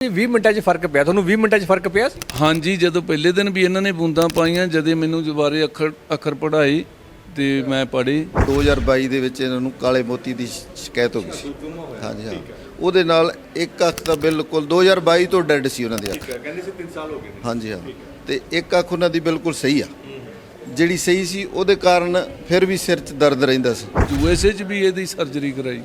ਇਹ 20 ਮਿੰਟਾਂ 'ਚ ਫ਼ਰਕ ਪਿਆ ਤੁਹਾਨੂੰ 20 ਮਿੰਟਾਂ 'ਚ ਫ਼ਰਕ ਪਿਆ? ਸੀ ਹਾਂਜੀ ਜਦੋਂ ਪਹਿਲੇ ਦਿਨ ਵੀ ਇਹਨਾਂ ਨੇ ਬੂੰਦਾਂ ਪਾਈਆਂ ਜਦੇ ਮੈਨੂੰ ਦੁਬਾਰੇ ਅੱਖਰ ਅੱਖਰ ਪੜ੍ਹਾਈ ਤੇ ਮੈਂ ਪੜ੍ਹੀ। 2022 ਦੇ ਵਿੱਚ ਇਹਨਾਂ ਨੂੰ ਕਾਲੇ ਮੋਤੀ ਦੀ ਸ਼ਿਕਾਇਤ ਹੋ ਗਈ ਸੀ। ਹਾਂਜੀ ਹਾਂ। ਉਹਦੇ ਨਾਲ ਇੱਕ ਅੱਖ ਤਾਂ ਬਿਲਕੁਲ 2022 ਤੋਂ ਡੈੱਡ ਸੀ ਉਹਨਾਂ ਦੀ ਅੱਖ। ਕਹਿੰਦੇ ਸੀ 3 ਸਾਲ ਹੋ ਗਏ ਹਾਂਜੀ ਹਾਂ। ਤੇ ਇੱਕ ਅੱਖ ਉਹਨਾਂ ਦੀ ਬਿਲਕੁਲ ਸਹੀ ਆ। ਜਿਹੜੀ ਸਹੀ ਸੀ ਉਹਦੇ ਕਾਰਨ ਫਿਰ ਵੀ ਸਿਰ 'ਚ ਦਰਦ ਰਹਿੰਦਾ ਸੀ। ਯੂਐਸਏ 'ਚ ਵੀ ਇਹਦੀ ਸਰਜਰੀ ਕਰਾਈ।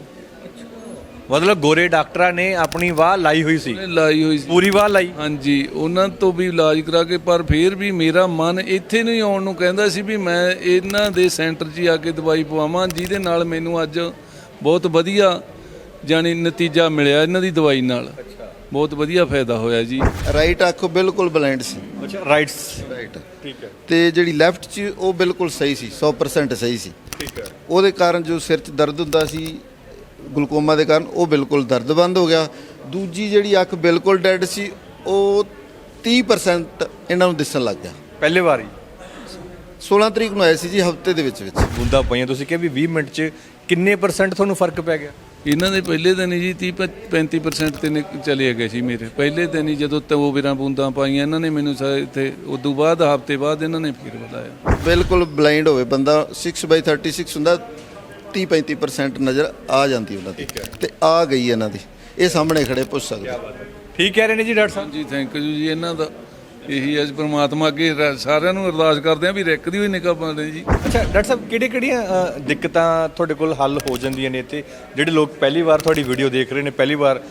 ਮਤਲਬ ਗੋਰੇ ਡਾਕਟਰਾਂ ਨੇ ਆਪਣੀ ਵਾਹ ਲਾਈ ਹੋਈ ਸੀ। ਲਾਈ ਹੋਈ ਸੀ। ਪੂਰੀ ਵਾਹ ਲਾਈ। ਹਾਂਜੀ ਉਹਨਾਂ ਤੋਂ ਵੀ ਇਲਾਜ ਕਰਾ ਕੇ ਪਰ ਫਿਰ ਵੀ ਮੇਰਾ ਮਨ ਇੱਥੇ ਨਹੀਂ ਆਉਣ ਨੂੰ ਕਹਿੰਦਾ ਸੀ ਵੀ ਮੈਂ ਇਹਨਾਂ ਦੇ ਸੈਂਟਰ 'ਚ ਹੀ ਆ ਕੇ ਦਵਾਈ ਪਵਾਵਾਂ ਜਿਹਦੇ ਨਾਲ ਮੈਨੂੰ ਅੱਜ ਬਹੁਤ ਵਧੀਆ ਜਾਨੀ ਨਤੀਜਾ ਮਿਲਿਆ ਇਹਨਾਂ ਦੀ ਦਵਾਈ ਨਾਲ। ਬਹੁਤ ਵਧੀਆ ਫਾਇਦਾ ਹੋਇਆ ਜੀ। ਰਾਈਟ ਅੱਖ ਬਿਲਕੁਲ ਬਲਾਈਂਡ ਸੀ। ਅੱਛਾ ਰਾਈਟਸ ਰਾਈਟ ਠੀਕ ਹੈ। ਤੇ ਜਿਹੜੀ ਲੈਫਟ 'ਚ ਉਹ ਬਿਲਕੁਲ ਸਹੀ ਸੀ 100% ਸਹੀ ਸੀ। ਠੀਕ ਹੈ। ਉਹਦੇ ਕਾਰਨ ਜੋ ਸਿਰ 'ਚ ਦਰਦ ਹੁੰਦਾ ਸੀ ਗਲੂਕੋਮਾ ਦੇ ਕਾਰਨ ਉਹ ਬਿਲਕੁਲ ਦਰਦ ਬੰਦ ਹੋ ਗਿਆ। ਦੂਜੀ ਜਿਹੜੀ ਅੱਖ ਬਿਲਕੁਲ ਡੈਡ ਸੀ ਉਹ 30% ਇਹਨਾਂ ਨੂੰ ਦਿਸਣ ਲੱਗ ਗਿਆ। ਪਹਿਲੇ ਵਾਰੀ? 16 ਤਰੀਕ ਨੂੰ ਆਏ ਸੀ ਜੀ ਹਫ਼ਤੇ ਦੇ ਵਿੱਚ ਵਿੱਚ। ਬੂੰਦਾਂ ਪਈਆਂ। ਤੁਸੀਂ ਕਿਹਾ ਵੀ 20 ਮਿੰਟ 'ਚ ਕਿੰਨੇ ਪਰਸੈਂਟ ਤੁਹਾਨੂੰ ਫ਼ਰਕ ਪੈ ਗਿਆ? ਇਹਨਾਂ ਦੇ ਪਹਿਲੇ ਦਿਨ ਹੀ ਜੀ 30 35% ਤੇ ਚਲੇ ਗਏ ਸੀ ਮੇਰੇ। ਪਹਿਲੇ ਦਿਨ ਹੀ ਜਦੋਂ ਤੋ ਬਿਰਾਂ ਬੂੰਦਾਂ ਪਾਈਆਂ ਇਹਨਾਂ ਨੇ ਮੈਨੂੰ ਇੱਥੇ ਉਦੋਂ ਬਾਅਦ ਹਫ਼ਤੇ ਬਾਅਦ ਇਹਨਾਂ ਨੇ ਫਿਰ ਬੁਲਾਇਆ ਬਿਲਕੁਲ ਬਲਾਈਂਡ ਹੋਵੇ ਬੰਦਾ 6/36 ਹੁੰਦਾ। 30 35% ਨਜ਼ਰ ਆ ਜਾਂਦੀ ਉਹਨਾਂ ਦੀ ਤੇ ਆ ਗਈ ਇਹਨਾਂ ਦੀ। ਇਹ ਸਾਹਮਣੇ ਖੜੇ ਪੁੱਛ ਸਕਦੇ ਠੀਕ ਕਹਿ ਰਹੇ ਨੇ ਜੀ ਡਾਕਟਰ ਸਾਹਿਬ? ਜੀ ਥੈਂਕ ਯੂ ਜੀ। ਇਹਨਾਂ ਦਾ ਇਹੀ ਅੱਜ ਪ੍ਰਮਾਤਮਾ ਅੱਗੇ ਸਾਰਿਆਂ ਨੂੰ ਅਰਦਾਸ ਕਰਦੇ ਆ ਵੀ ਰਿੱਕ ਦੀ ਹੋਈ ਨਿਕਾ ਪਾਉਂਦੇ ਜੀ। ਅੱਛਾ ਡਾਕਟਰ ਸਾਹਿਬ ਕਿਹੜੇ ਕਿਹੜੀਆਂ ਦਿੱਕਤਾਂ ਤੁਹਾਡੇ ਕੋਲ ਹੱਲ ਹੋ ਜਾਂਦੀਆਂ ਨੇ ਇੱਥੇ? ਜਿਹੜੇ ਲੋਕ ਪਹਿਲੀ ਵਾਰ ਤੁਹਾਡੀ ਵੀਡੀਓ ਦੇਖ ਰਹੇ ਨੇ ਪਹਿਲੀ ਵਾਰ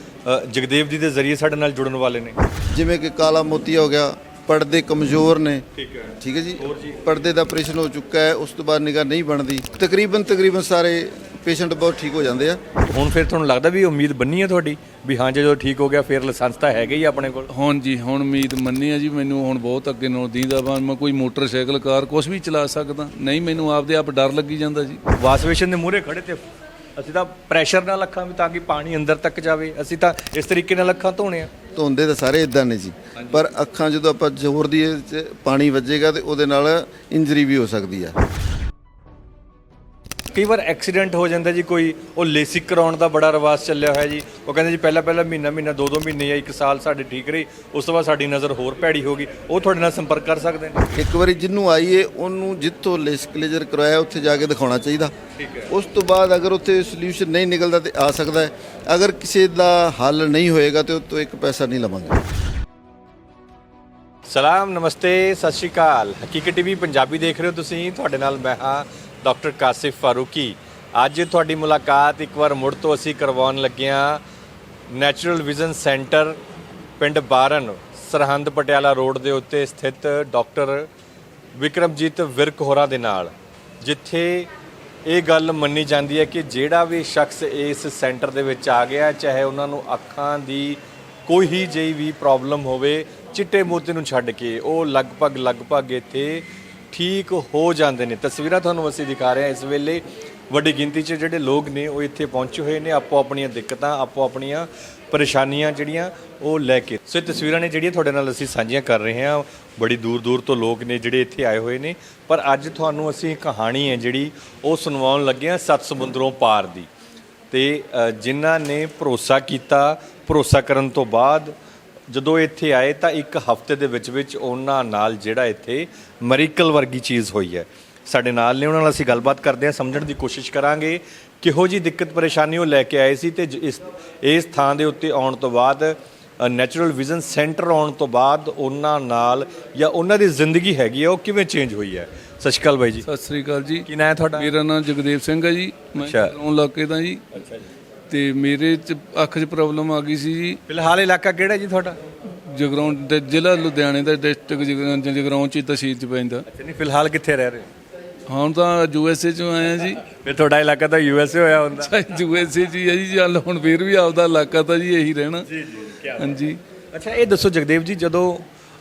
ਜਗਦੇਵ ਜੀ ਦੇ ਜ਼ਰੀਏ ਸਾਡੇ ਨਾਲ ਜੁੜਨ ਵਾਲੇ ਨੇ। ਜਿਵੇਂ ਕਿ ਕਾਲਾ ਮੋਤੀ ਹੋ ਗਿਆ ਪਰਦੇ ਕਮਜ਼ੋਰ ਨੇ। ਠੀਕ ਹੈ। ਠੀਕ ਹੈ ਜੀ। ਪਰਦੇ ਦਾ ਆਪਰੇਸ਼ਨ ਹੋ ਚੁੱਕਾ ਹੈ ਉਸ ਤੋਂ ਬਾਅਦ ਨਿਗਾਹ ਨਹੀਂ ਬਣਦੀ। ਤਕਰੀਬਨ ਤਕਰੀਬਨ ਸਾਰੇ ਪੇਸ਼ੈਂਟ ਬਹੁਤ ਠੀਕ ਹੋ ਜਾਂਦੇ ਆ। ਹੁਣ ਫਿਰ ਤੁਹਾਨੂੰ ਲੱਗਦਾ ਵੀ ਉਮੀਦ ਬੰਨੀ ਹੈ ਤੁਹਾਡੀ? ਵੀ ਹਾਂ ਜੇ ਜਦੋਂ ਠੀਕ ਹੋ ਗਿਆ ਫਿਰ ਲਾਇਸੈਂਸ ਤਾਂ ਹੈਗਾ ਹੀ ਆਪਣੇ ਕੋਲ। ਹੁਣ ਜੀ ਹੁਣ ਉਮੀਦ ਮੰਨੀ ਆ ਜੀ ਮੈਨੂੰ ਹੁਣ ਬਹੁਤ ਅੱਗੇ ਨੂੰ ਦੀਦਾ ਵਾ ਮੈਂ ਕੋਈ ਮੋਟਰਸਾਈਕਲ ਕਾਰ ਕੁਝ ਵੀ ਚਲਾ ਸਕਦਾ। ਨਹੀਂ ਮੈਨੂੰ ਆਪਦੇ ਆਪ ਡਰ ਲੱਗੀ ਜਾਂਦਾ ਜੀ। ਵਾਸ਼ਵੇਸ਼ਨ ਦੇ ਮੂਹਰੇ ਖੜੇ ਤੇ ਅਸੀਂ ਤਾਂ ਪ੍ਰੈਸ਼ਰ ਨਾਲ ਅੱਖਾਂ ਵੀ ਤਾਂ ਕਿ ਪਾਣੀ ਅੰਦਰ ਤੱਕ ਜਾਵੇ। ਅਸੀਂ ਤਾਂ ਇਸ ਤਰੀਕੇ ਨਾਲ ਅੱਖਾਂ ਧੋਣੇ ਆ। ਧੋਂਦੇ ਤਾਂ ਸਾਰੇ ਇਦਾਂ ਨੇ ਜੀ। ਪਰ ਅੱਖਾਂ ਜਦੋਂ ਆਪਾਂ ਜ਼ੋਰ ਦੀ ਪਾਣੀ ਵੱਜੇਗਾ ਤੇ ਉਹਦੇ ਨਾਲ ਇੰਜਰੀ ਵੀ ਹੋ ਸਕਦੀ ਆ। ਕਈ ਵਾਰ ਐਕਸੀਡੈਂਟ ਹੋ ਜਾਂਦਾ ਜੀ ਕੋਈ ਉਹ ਲੇਸਿਕ ਕਰਾਉਣ ਦਾ ਬੜਾ ਰਿਵਾਜ ਚੱਲਿਆ ਹੋਇਆ ਜੀ। ਉਹ ਕਹਿੰਦੇ ਜੀ ਪਹਿਲਾਂ ਪਹਿਲਾਂ ਮਹੀਨਾ ਮਹੀਨਾ ਦੋ ਦੋ ਮਹੀਨੇ ਜਾਂ ਇੱਕ ਸਾਲ ਸਾਡੇ ਠੀਕ ਰਹੀ ਉਸ ਤੋਂ ਬਾਅਦ ਸਾਡੀ ਨਜ਼ਰ ਹੋਰ ਭੈੜੀ ਹੋ ਗਈ। ਉਹ ਤੁਹਾਡੇ ਨਾਲ ਸੰਪਰਕ ਕਰ ਸਕਦੇ ਨੇ? ਇੱਕ ਵਾਰੀ ਜਿੰਨੂੰ ਆਈਏ ਉਹਨੂੰ ਜਿੱਥੋਂ ਲਿਸਕ ਲੇਜ਼ਰ ਕਰਵਾਇਆ ਉੱਥੇ ਜਾ ਕੇ ਦਿਖਾਉਣਾ ਚਾਹੀਦਾ। ਉਸ ਤੋਂ ਬਾਅਦ ਅਗਰ ਉੱਥੇ ਸੋਲੂਸ਼ਨ ਨਹੀਂ ਨਿਕਲਦਾ ਤੇ ਆ ਸਕਦਾ ਹੈ। ਅਗਰ ਕਿਸੇ ਦਾ ਹੱਲ ਨਹੀਂ ਹੋਏਗਾ ਤੇ ਉਹ ਤੋਂ ਇੱਕ ਪੈਸਾ ਨਹੀਂ ਲਵਾਂਗੇ। ਸਲਾਮ ਨਮਸਤੇ ਸਤਿ ਸ਼੍ਰੀ ਅਕਾਲ। ਹਕੀਕਤ ਟੀਵੀ ਪੰਜਾਬੀ ਦੇਖ ਰਹੇ ਹੋ ਤੁਸੀਂ। ਤੁਹਾਡੇ ਨਾਲ ਮੈਂ ਹਾਂ ਡਾਕਟਰ ਕਾਸਿਫ ਫਾਰੂਕੀ। ਅੱਜ ਤੁਹਾਡੀ ਮੁਲਾਕਾਤ ਇੱਕ ਵਾਰ ਮੁੜ ਤੋਂ ਅਸੀਂ ਕਰਵਾਉਣ ਲੱਗੇ ਹਾਂ। ਨੈਚੁਰਲ ਵਿਜ਼ਨ ਸੈਂਟਰ ਪਿੰਡ ਬਾਰਨ, ਸਰਹੰਦ ਪਟਿਆਲਾ ਰੋਡ ਦੇ ਉੱਤੇ ਸਥਿਤ ਡਾਕਟਰ ਵਿਕਰਮਜੀਤ ਵਿਰਕ ਹੋਰਾਂ ਦੇ ਨਾਲ, ਜਿੱਥੇ ਇਹ ਗੱਲ ਮੰਨੀ ਜਾਂਦੀ ਹੈ ਕਿ ਜਿਹੜਾ ਵੀ ਸ਼ਖਸ ਇਸ ਸੈਂਟਰ ਦੇ ਵਿੱਚ ਆ ਗਿਆ, ਚਾਹੇ ਉਹਨਾਂ ਨੂੰ ਅੱਖਾਂ ਦੀ ਕੋਈ ਹੀ ਜਿਹੀ ਵੀ ਪ੍ਰੋਬਲਮ ਹੋਵੇ, ਚਿੱਟੇ ਮੋਤੀ ਨੂੰ ਛੱਡ ਕੇ, ਉਹ ਲਗਭਗ ਲਗਭਗ ਇੱਥੇ ਠੀਕ ਹੋ ਜਾਂਦੇ ਨੇ। ਤਸਵੀਰਾਂ ਤੁਹਾਨੂੰ ਅਸੀਂ ਦਿਖਾ ਰਹੇ ਹਾਂ ਇਸ ਵੇਲੇ। ਵੱਡੀ ਗਿਣਤੀ 'ਚ ਜਿਹੜੇ ਲੋਕ ਨੇ, ਉਹ ਇੱਥੇ ਪਹੁੰਚੇ ਹੋਏ ਨੇ। ਆਪੋ ਆਪਣੀਆਂ ਦਿੱਕਤਾਂ, ਆਪੋ ਆਪਣੀਆਂ ਪਰੇਸ਼ਾਨੀਆਂ ਜਿਹੜੀਆਂ ਉਹ ਲੈ ਕੇ। ਸੋ ਇਹ ਤਸਵੀਰਾਂ ਨੇ ਜਿਹੜੀਆਂ ਤੁਹਾਡੇ ਨਾਲ ਅਸੀਂ ਸਾਂਝੀਆਂ ਕਰ ਰਹੇ ਹਾਂ। ਬੜੀ ਦੂਰ ਦੂਰ ਤੋਂ ਲੋਕ ਨੇ ਜਿਹੜੇ ਇੱਥੇ ਆਏ ਹੋਏ ਨੇ। ਪਰ ਅੱਜ ਤੁਹਾਨੂੰ ਅਸੀਂ ਕਹਾਣੀ ਹੈ ਜਿਹੜੀ ਉਹ ਸੁਣਵਾਉਣ ਲੱਗੇ ਹਾਂ ਸੱਤ ਸਮੁੰਦਰੋਂ ਪਾਰ ਦੀ। ਤੇ ਜਿਨ੍ਹਾਂ ਨੇ ਭਰੋਸਾ ਕੀਤਾ, ਭਰੋਸਾ ਕਰਨ ਤੋਂ ਬਾਅਦ ਜਦੋਂ ਇੱਥੇ ਆਏ ਤਾਂ ਇੱਕ ਹਫ਼ਤੇ ਦੇ ਵਿੱਚ ਵਿੱਚ ਉਹਨਾਂ ਨਾਲ ਜਿਹੜਾ ਇੱਥੇ ਮੈਰੀਕਲ ਵਰਗੀ ਚੀਜ਼ ਹੋਈ ਹੈ। ਸਾਡੇ ਨਾਲ ਨੇ ਉਹਨਾਂ ਨਾਲ ਅਸੀਂ ਗੱਲਬਾਤ ਕਰਦੇ ਹਾਂ ਸਮਝਣ ਦੀ ਕੋਸ਼ਿਸ਼ ਕਰਾਂਗੇ। ਕਿਹੋ ਜੀ ਦਿੱਕਤ ਪਰੇਸ਼ਾਨੀ ਉਹ ਲੈ ਕੇ ਆਏ ਸੀ ਤੇ ਇਸ ਇਸ ਥਾਂ ਦੇ ਉੱਤੇ ਆਉਣ ਤੋਂ ਬਾਅਦ ਨੈਚੁਰਲ ਵਿਜ਼ਨ ਸੈਂਟਰ ਆਉਣ ਤੋਂ ਬਾਅਦ ਉਹਨਾਂ ਨਾਲ ਜਾਂ ਉਹਨਾਂ ਦੀ ਜ਼ਿੰਦਗੀ ਹੈਗੀ ਹੈ ਉਹ ਕਿਵੇਂ ਚੇਂਜ ਹੋਈ ਹੈ? ਸਤਿ ਸ਼੍ਰੀ ਅਕਾਲ ਬਾਈ ਜੀ। ਸਤਿ ਸ੍ਰੀ ਅਕਾਲ ਜੀ। ਕੀ ਨਾਂ ਹੈ ਤੁਹਾਡਾ? ਮੇਰਾ ਨਾਮ ਜਗਦੇਵ ਸਿੰਘ ਹੈ ਜੀ। ਮੈਂ। ਰੌਣ ਇਲਾਕੇ ਦਾ ਜੀ। ਅੱਛਾ ਜੀ। ਤੇ ਮੇਰੇ ਚ ਅੱਖ 'ਚ ਪ੍ਰੋਬਲਮ ਆ ਗਈ ਸੀ ਜੀ। ਫਿਲਹਾਲ ਇਲਾਕਾ ਕਿਹੜਾ ਜੀ ਤੁਹਾਡਾ? ਜਗਰਾਉਂ ਦੇ ਜ਼ਿਲ੍ਹਾ ਲੁਧਿਆਣੇ ਦਾ ਡਿਸਟ੍ਰਿਕਟ ਜਗਰਾਉਂ ਜਗਰਾਉਂ ਚ ਤਹਿਸੀਲ ਚ ਪੈਂਦਾ। ਅੱਛਾ ਨਹੀਂ ਫਿਲਹਾਲ ਕਿੱਥੇ ਰਹਿ ਰਹੇ ਹੋ? ਹੁਣ ਤਾਂ ਯੂਐਸਏ ਚੋਂ ਆਏ ਆ ਜੀ। ਫਿਰ ਤੁਹਾਡਾ ਇਲਾਕਾ ਤਾਂ ਯੂਐਸਏ ਹੋਇਆ ਹੁੰਦਾ। ਯੂਐਸਏ ਹੀ ਹੈ ਜੀ ਚੱਲ ਹੁਣ ਫੇਰ ਵੀ ਆਪਦਾ ਇਲਾਕਾ ਤਾਂ ਜੀ ਇਹੀ ਰਹਿਣਾ। ਜੀ ਜੀ ਹਾਂਜੀ। ਅੱਛਾ ਇਹ ਦੱਸੋ ਜਗਦੇਵ ਜੀ ਜਦੋਂ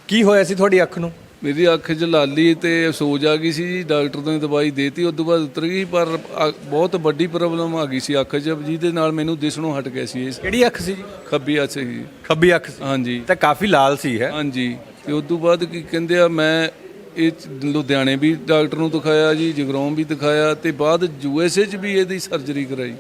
ਕੀ ਹੋਇਆ ਸੀ ਤੁਹਾਡੀ ਅੱਖ ਨੂੰ? ਮੇਰੀ ਅੱਖ 'ਚ ਲਾਲੀ ਤੇ ਸੋਜ ਆ ਗਈ ਸੀ ਜੀ ਡਾਕਟਰ ਨੇ ਦਵਾਈ ਦੇਤੀ ਉਸ ਤੋਂ ਬਾਅਦ ਉਤਰ ਗਈ ਪਰ ਅ- ਬਹੁਤ ਵੱਡੀ ਪ੍ਰੋਬਲਮ ਆ ਗਈ ਸੀ ਅੱਖ 'ਚ ਜਿਹਦੇ ਨਾਲ ਮੈਨੂੰ ਦਿਸਣੋਂ ਹਟ ਗਿਆ ਸੀ ਇਹ। ਕਿਹੜੀ ਅੱਖ ਸੀ ਜੀ? ਖੱਬੀ ਅੱਖ ਸੀ ਖੱਬੀ ਅੱਖ ਸੀ। ਹਾਂਜੀ। ਤਾਂ ਕਾਫੀ ਲਾਲ ਸੀ ਹੈ? ਹਾਂਜੀ। ਤੇ ਉਸ ਤੋਂ ਬਾਅਦ ਕੀ ਕਹਿੰਦੇ ਆ ਮੈਂ ਇਹ 'ਚ ਲੁਧਿਆਣੇ ਵੀ ਡਾਕਟਰ ਨੂੰ ਦਿਖਾਇਆ ਜੀ ਜਗਰਾਉਂ ਵੀ ਦਿਖਾਇਆ ਤੇ ਬਾਅਦ ਯੂਐਸਏ 'ਚ ਵੀ ਇਹਦੀ ਸਰਜਰੀ ਕਰਾਈ।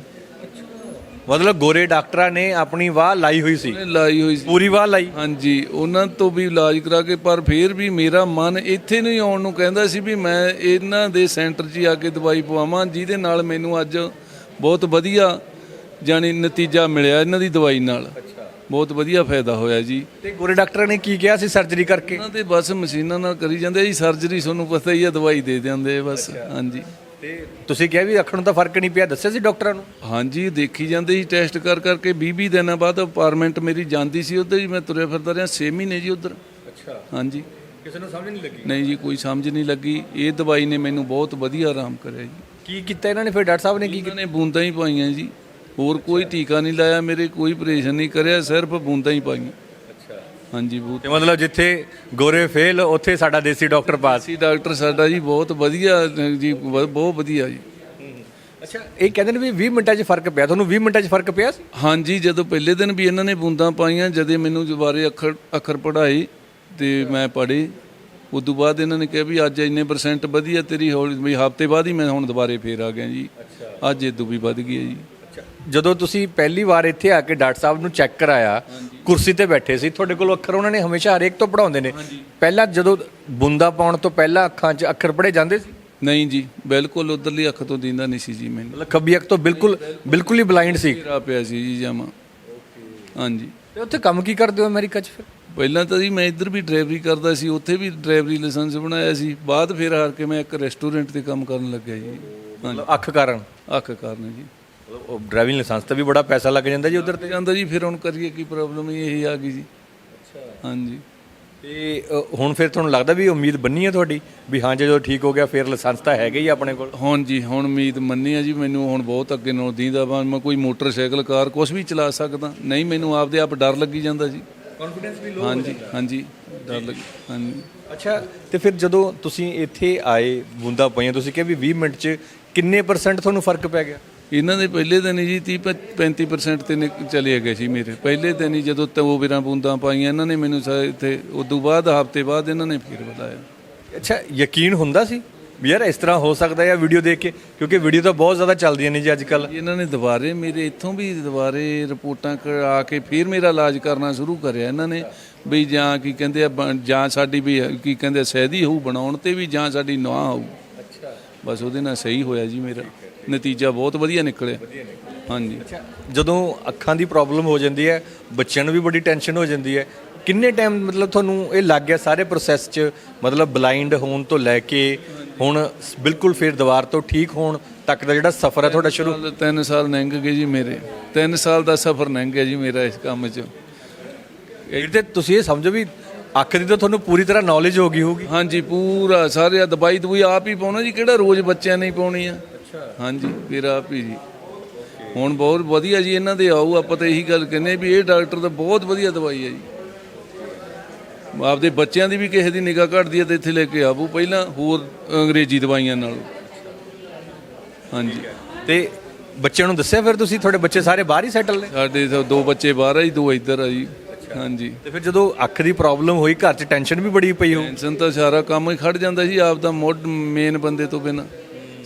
ਮਤਲਬ ਗੋਰੇ ਡਾਕਟਰਾਂ ਨੇ ਆਪਣੀ ਵਾਹ ਲਾਈ ਹੋਈ ਸੀ। ਲਾਈ ਹੋਈ ਸੀ। ਪੂਰੀ ਵਾਹ ਲਾਈ। ਹਾਂਜੀ ਉਹਨਾਂ ਤੋਂ ਵੀ ਇਲਾਜ ਕਰਾ ਕੇ ਪਰ ਫਿਰ ਵੀ ਮੇਰਾ ਮਨ ਇੱਥੇ ਨਹੀਂ ਆਉਣ ਨੂੰ ਕਹਿੰਦਾ ਸੀ ਵੀ ਮੈਂ ਇਹਨਾਂ ਦੇ ਸੈਂਟਰ 'ਚ ਹੀ ਆ ਕੇ ਦਵਾਈ ਪਵਾਵਾਂ ਜਿਹਦੇ ਨਾਲ ਮੈਨੂੰ ਅੱਜ ਬਹੁਤ ਵਧੀਆ ਜਾਣੀ ਨਤੀਜਾ ਮਿਲਿਆ ਇਹਨਾਂ ਦੀ ਦਵਾਈ ਨਾਲ। ਬਹੁਤ ਵਧੀਆ ਫਾਇਦਾ ਹੋਇਆ ਜੀ। ਤੇ ਗੋਰੇ ਡਾਕਟਰਾਂ ਨੇ ਕੀ ਕਿਹਾ ਸੀ ਸਰਜਰੀ ਕਰਕੇ? ਉਹਨਾਂ ਤੇ ਬਸ ਮਸ਼ੀਨਾਂ ਨਾਲ ਕਰੀ ਜਾਂਦੇ ਜੀ ਸਰਜਰੀ ਤੁਹਾਨੂੰ ਪਤਾ ਹੀ ਆ ਦਵਾਈ ਦੇ ਦਿੰਦੇ ਬਸ। ਹਾਂਜੀ। ਤੇ ਤੁਸੀਂ ਕਿਹਾ ਵੀ ਅੱਖਣ ਨੂੰ ਤਾਂ ਫ਼ਰਕ ਨਹੀਂ ਪਿਆ ਦੱਸਿਆ ਸੀ ਡਾਕਟਰਾਂ ਨੂੰ? ਹਾਂਜੀ ਦੇਖੀ ਜਾਂਦੇ ਸੀ ਟੈਸਟ ਕਰ ਕਰਕੇ 20 20 ਦਿਨਾਂ ਬਾਅਦ ਅਪਾਰਟਮੈਂਟ ਮੇਰੀ ਜਾਂਦੀ ਸੀ ਉੱਧਰ ਜੀ ਮੈਂ ਤੁਰਿਆ ਫਿਰਦਾ ਰਿਹਾ 6 ਮਹੀਨੇ ਜੀ ਉੱਧਰ। ਅੱਛਾ। ਹਾਂਜੀ। ਕਿਸੇ ਨੂੰ ਸਮਝ ਨਹੀਂ ਲੱਗੀ? ਨਹੀਂ ਜੀ ਕੋਈ ਸਮਝ ਨਹੀਂ ਲੱਗੀ। ਇਹ ਦਵਾਈ ਨੇ ਮੈਨੂੰ ਬਹੁਤ ਵਧੀਆ ਆਰਾਮ ਕਰਿਆ ਜੀ। ਕੀ ਕੀਤਾ ਇਹਨਾਂ ਨੇ ਫਿਰ ਡਾਕਟਰ ਸਾਹਿਬ ਨੇ ਕੀ ਇਹਨਾਂ ਨੇ ਬੂੰਦਾਂ ਹੀ ਪਾਈਆਂ ਜੀ। ਹੋਰ ਕੋਈ ਟੀਕਾ ਨਹੀਂ ਲਾਇਆ ਮੇਰੇ ਕੋਈ ਆਪਰੇਸ਼ਨ ਨਹੀਂ ਕਰਿਆ ਸਿਰਫ ਬੂੰਦਾਂ ਹੀ ਪਾਈਆਂ। ਹਾਂਜੀ ਬਹੁਤ ਤੇ ਮਤਲਬ ਜਿੱਥੇ ਗੋਰੇ ਫੇਲ ਉੱਥੇ ਸਾਡਾ ਦੇਸੀ ਡਾਕਟਰ ਪਾਸ। ਸੀ ਡਾਕਟਰ ਸਾਡਾ ਜੀ ਬਹੁਤ ਵਧੀਆ ਜੀ ਬ- ਬਹੁਤ ਵਧੀਆ ਜੀ। ਅੱਛਾ ਇਹ ਕਹਿੰਦੇ ਨੇ ਵੀ 20 ਮਿੰਟਾਂ 'ਚ ਫ਼ਰਕ ਪਿਆ। ਤੁਹਾਨੂੰ 20 ਮਿੰਟਾਂ 'ਚ ਫ਼ਰਕ ਪਿਆ? ਸੀ ਹਾਂਜੀ ਜਦੋਂ ਪਹਿਲੇ ਦਿਨ ਵੀ ਇਹਨਾਂ ਨੇ ਬੂੰਦਾਂ ਪਾਈਆਂ ਜਦੇ ਮੈਨੂੰ ਦੁਬਾਰੇ ਅੱਖਰ ਅੱਖਰ ਪੜਾਏ ਤੇ ਮੈਂ ਪੜ੍ਹੇ ਉਸ ਤੋਂ ਬਾਅਦ ਇਹਨਾਂ ਨੇ ਕਿਹਾ ਵੀ ਅੱਜ ਇੰਨੇ ਪਰਸੈਂਟ ਵਧੀਆ ਤੇਰੀ ਹੌਲੀ ਵੀ ਹਫ਼ਤੇ ਬਾਅਦ ਹੀ ਮੈਂ ਹੁਣ ਦੁਬਾਰੇ ਫੇਰ ਆ ਗਿਆ ਜੀ। ਅੱਜ ਇਦੋਂ ਵੀ ਵੱਧ ਗਈ ਹੈ ਜੀ। ਜਦੋਂ ਤੁਸੀਂ ਪਹਿਲੀ ਵਾਰ ਇੱਥੇ ਆ ਕੇ ਡਾਕਟਰ ਸਾਹਿਬ ਨੂੰ ਚੈੱਕ ਕਰਾਇਆ ਕੁਰਸੀ ਤੇ ਬੈਠੇ ਸੀ ਤੁਹਾਡੇ ਕੋਲ ਅੱਖਰ ਉਹਨਾਂ ਨੇ ਹਮੇਸ਼ਾ ਹਰੇਕ ਤੋਂ ਪੜਾਉਂਦੇ ਨੇ। ਪਹਿਲਾਂ ਜਦੋਂ ਬੁੰਦਾ ਪਾਉਣ ਤੋਂ ਪਹਿਲਾਂ ਅੱਖਾਂ 'ਚ ਅੱਖਰ ਪੜੇ ਜਾਂਦੇ ਸੀ? ਨਹੀਂ ਜੀ ਬਿਲਕੁਲ ਉਧਰਲੀ ਅੱਖ ਤੋਂ ਦੀਂਦਾ ਨਹੀਂ ਸੀ ਜੀ ਮੈਨੂੰ। ਮਤਲਬ ਖੱਬੀ ਅੱਖ ਤੋਂ ਬਿਲਕੁਲ ਬਿਲਕੁਲ ਹੀ ਬਲਾਈਂਡ ਸੀ। ਮੇਰਾ ਪਿਆ ਸੀ ਜੀ ਜਮਾ। ਹਾਂਜੀ। ਤੇ ਉੱਥੇ ਕੰਮ ਕੀ ਕਰਦੇ ਹੋ ਅਮਰੀਕਾ 'ਚ ਫਿਰ? ਪਹਿਲਾਂ ਤਾਂ ਜੀ ਮੈਂ ਇੱਧਰ ਵੀ ਡਰਾਈਵਰੀ ਕਰਦਾ ਸੀ ਉੱਥੇ ਵੀ ਡਰਾਈਵਰੀ ਲਾਇਸੈਂਸ ਬਣਾਇਆ ਸੀ। ਬਾਅਦ ਫਿਰ ਹਾਰ ਕੇ ਮੈਂ ਇੱਕ ਰੈਸਟੋਰੈਂਟ ਤੇ ਕੰਮ ਕਰਨ ਲੱਗਿਆ ਜੀ। ਮਤਲਬ ਅੱਖ ਕਾਰਨ? ਅੱਖ ਕਾਰਨ ਜੀ। ਉਹ ਡਰਾਈਵਿੰਗ ਲਾਇਸੈਂਸ ਤੇ ਵੀ ਬੜਾ ਪੈਸਾ ਲੱਗ ਜਾਂਦਾ ਜੀ ਉਧਰ ਤੇ। ਜਾਂਦਾ ਜੀ ਫਿਰ ਹੁਣ ਕਰੀਏ ਕੀ ਪ੍ਰੋਬਲਮ ਇਹ ਆ ਗਈ ਜੀ। ਹਾਂਜੀ। ਤੇ ਅ, ਹੁਣ ਫਿਰ ਤੁਹਾਨੂੰ ਲੱਗਦਾ ਵੀ ਉਮੀਦ ਬੰਨੀ ਹੈ ਤੁਹਾਡੀ? ਵੀ ਹਾਂ ਜੇ ਜਦੋਂ ਠੀਕ ਹੋ ਗਿਆ ਫਿਰ ਲਾਇਸੈਂਸ ਤਾਂ ਹੈਗਾ ਹੀ ਆਪਣੇ ਕੋਲ। ਹੁਣ ਜੀ ਹੁਣ ਉਮੀਦ ਮੰਨੀ ਆ ਜੀ ਮੈਨੂੰ ਹੁਣ ਬਹੁਤ ਅੱਗੇ ਨਾਲ ਦੀਂਦਾ ਵਾ ਮੈਂ ਕੋਈ ਮੋਟਰਸਾਈਕਲ ਕਾਰ ਕੁਝ ਵੀ ਚਲਾ ਸਕਦਾ। ਨਹੀਂ ਮੈਨੂੰ ਆਪਦੇ ਆਪ ਡਰ ਲੱਗੀ ਜਾਂਦਾ ਜੀ। ਕੌਨਫੀਡੈਂਸ ਵੀ ਹਾਂਜੀ ਹਾਂਜੀ ਡਰ ਲੱਗ ਹਾਂਜੀ। ਅੱਛਾ ਤੇ ਫਿਰ ਜਦੋਂ ਤੁਸੀਂ ਇੱਥੇ ਆਏ ਬੂੰਦਾ ਪਈਆਂ ਤੁਸੀਂ ਕਿਹਾ ਵੀ 20 ਮਿੰਟ 'ਚ ਕਿੰਨੇ ਪਰਸੈਂਟ ਤੁਹਾਨੂੰ ਫ਼ਰਕ ਪੈ ਗਿਆ? ਇਹਨਾਂ ਦੇ ਪਹਿਲੇ ਦਿਨ ਹੀ ਜੀ 30 35% ਤੇ ਚਲੇ ਗਏ ਸੀ ਮੇਰੇ। ਪਹਿਲੇ ਦਿਨ ਹੀ ਜਦੋਂ ਤੋ ਵੀਰਾਂ ਬੂੰਦਾਂ ਪਾਈਆਂ ਇਹਨਾਂ ਨੇ ਮੈਨੂੰ ਇੱਥੇ ਉਦੋਂ ਬਾਅਦ ਹਫ਼ਤੇ ਬਾਅਦ ਇਹਨਾਂ ਨੇ ਫਿਰ ਬੁਲਾਇਆ। ਅੱਛਾ ਯਕੀਨ ਹੁੰਦਾ ਸੀ? ਵੀ ਯਾਰ ਇਸ ਤਰ੍ਹਾਂ ਹੋ ਸਕਦਾ ਹੈ ਵੀਡੀਓ ਦੇਖ ਕੇ? ਕਿਉਂਕਿ ਵੀਡੀਓ ਤਾਂ ਬਹੁਤ ਜ਼ਿਆਦਾ ਚੱਲਦੀਆਂ ਨੇ ਜੀ ਅੱਜ ਕੱਲ ਇਹਨਾਂ ਨੇ ਦੁਬਾਰੇ ਮੇਰੇ ਇੱਥੋਂ ਵੀ ਦੁਬਾਰੇ ਰਿਪੋਰਟਾਂ ਕਰਾ ਕੇ ਫਿਰ ਮੇਰਾ ਇਲਾਜ ਕਰਨਾ ਸ਼ੁਰੂ ਕਰਿਆ ਇਹਨਾਂ ਨੇ। ਵੀ ਜਾਂ ਕੀ ਕਹਿੰਦੇ ਆ ਜਾਂ ਸਾਡੀ ਵੀ ਕੀ ਕਹਿੰਦੇ ਸਹਿਦੀ ਹੋਊ ਬਣਾਉਣ ਤੇ ਵੀ ਜਾਂ ਸਾਡੀ ਨੁਆਹ ਹੋਊ। ਅੱਛਾ। ਬਸ ਉਹਦੇ ਨਾਲ ਸਹੀ ਹੋਇਆ ਜੀ ਮੇਰਾ। ਨਤੀਜਾ ਬਹੁਤ ਵਧੀਆ ਨਿਕਲਿਆ। ਹਾਂਜੀ। ਜਦੋਂ ਅੱਖਾਂ ਦੀ ਪ੍ਰੋਬਲਮ ਹੋ ਜਾਂਦੀ ਹੈ ਬੱਚਿਆਂ ਨੂੰ ਵੀ ਬੜੀ ਟੈਨਸ਼ਨ ਹੋ ਜਾਂਦੀ ਹੈ ਕਿੰਨੇ ਟਾਈਮ ਮਤਲਬ ਤੁਹਾਨੂੰ ਇਹ ਲੱਗ ਗਿਆ ਸਾਰੇ ਪ੍ਰੋਸੈਸ 'ਚ ਮਤਲਬ ਬਲਾਈਂਡ ਹੋਣ ਤੋਂ ਲੈ ਕੇ ਹੁਣ ਬਿਲਕੁਲ ਫਿਰ ਦੁਬਾਰ ਤੋਂ ਠੀਕ ਹੋਣ ਤੱਕ ਦਾ ਜਿਹੜਾ ਸਫ਼ਰ ਹੈ ਤੁਹਾਡਾ ਸ਼ੁਰੂ? ਸਾਲ ਤਿੰਨ ਸਾਲ ਲੰਘ ਗਏ ਜੀ ਮੇਰੇ। ਤਿੰਨ ਸਾਲ ਦਾ ਸਫ਼ਰ ਲੰਘ ਗਿਆ ਜੀ ਮੇਰਾ ਇਸ ਕੰਮ 'ਚ। ਇਹ ਤੇ ਤੁਸੀਂ ਇਹ ਸਮਝੋ ਵੀ ਅੱਖ ਦੀ ਤਾਂ ਤੁਹਾਨੂੰ ਪੂਰੀ ਤਰ੍ਹਾਂ ਨੌਲੇਜ ਹੋ ਗਈ ਹੋਊਗੀ। ਹਾਂਜੀ ਪੂਰਾ ਸਾਰੇ ਦਵਾਈ ਦਵਾਈ ਆਪ ਹੀ ਪਾਉਣਾ ਜੀ ਕਿਹੜਾ ਰੋਜ਼ ਬੱਚਿਆਂ ਨੇ ਹੀ ਪਾਉਣੀ ਆ। ਹਾਂਜੀ ਫਿਰ ਆਪ ਹੀ ਜੀ। ਹੁਣ ਬਹੁਤ ਵਧੀਆ ਜੀ ਇਹਨਾਂ ਦੇ ਆਊ ਆਪਾਂ ਤਾਂ ਇਹੀ ਗੱਲ ਕਹਿੰਦੇ ਵੀ ਇਹ ਡਾਕਟਰ ਤਾਂ ਬਹੁਤ ਵਧੀਆ ਦਵਾਈ ਹੈ ਜੀ। ਆਪਦੇ ਬੱਚਿਆਂ ਦੀ ਵੀ ਕਿਸੇ ਦੀ ਨਿਗਾਹ ਘਟਦੀ ਹੈ ਤੇ ਇੱਥੇ ਲੈ ਕੇ ਆਵੂ ਪਹਿਲਾਂ ਹੋਰ ਅੰਗਰੇਜ਼ੀ ਦਵਾਈਆਂ ਨਾਲ। ਹਾਂਜੀ। ਤੇ ਬੱਚਿਆਂ ਨੂੰ ਦੱਸਿਆ ਫਿਰ ਤੁਸੀਂ ਤੁਹਾਡੇ ਬੱਚੇ ਸਾਰੇ ਬਾਹਰ ਹੀ ਸੈਟਲ ਨੇ? ਸਾਡੇ ਤਾਂ ਦੋ ਬੱਚੇ ਬਾਹਰ ਆ ਜੀ ਦੋ ਇੱਧਰ ਆ ਜੀ। ਹਾਂਜੀ। ਤੇ ਫਿਰ ਜਦੋਂ ਅੱਖ ਦੀ ਪ੍ਰੋਬਲਮ ਹੋਈ ਘਰ 'ਚ ਟੈਨਸ਼ਨ ਵੀ ਬੜੀ ਪਈ ਹੋ? ਟੈਨਸ਼ਨ ਤਾਂ ਸਾਰਾ ਕੰਮ ਹੀ ਖੜ ਜਾਂਦਾ ਜੀ ਆਪ ਦਾ ਮੁੱਢ ਮੇਨ ਬੰਦੇ ਤੋਂ ਬਿਨਾ।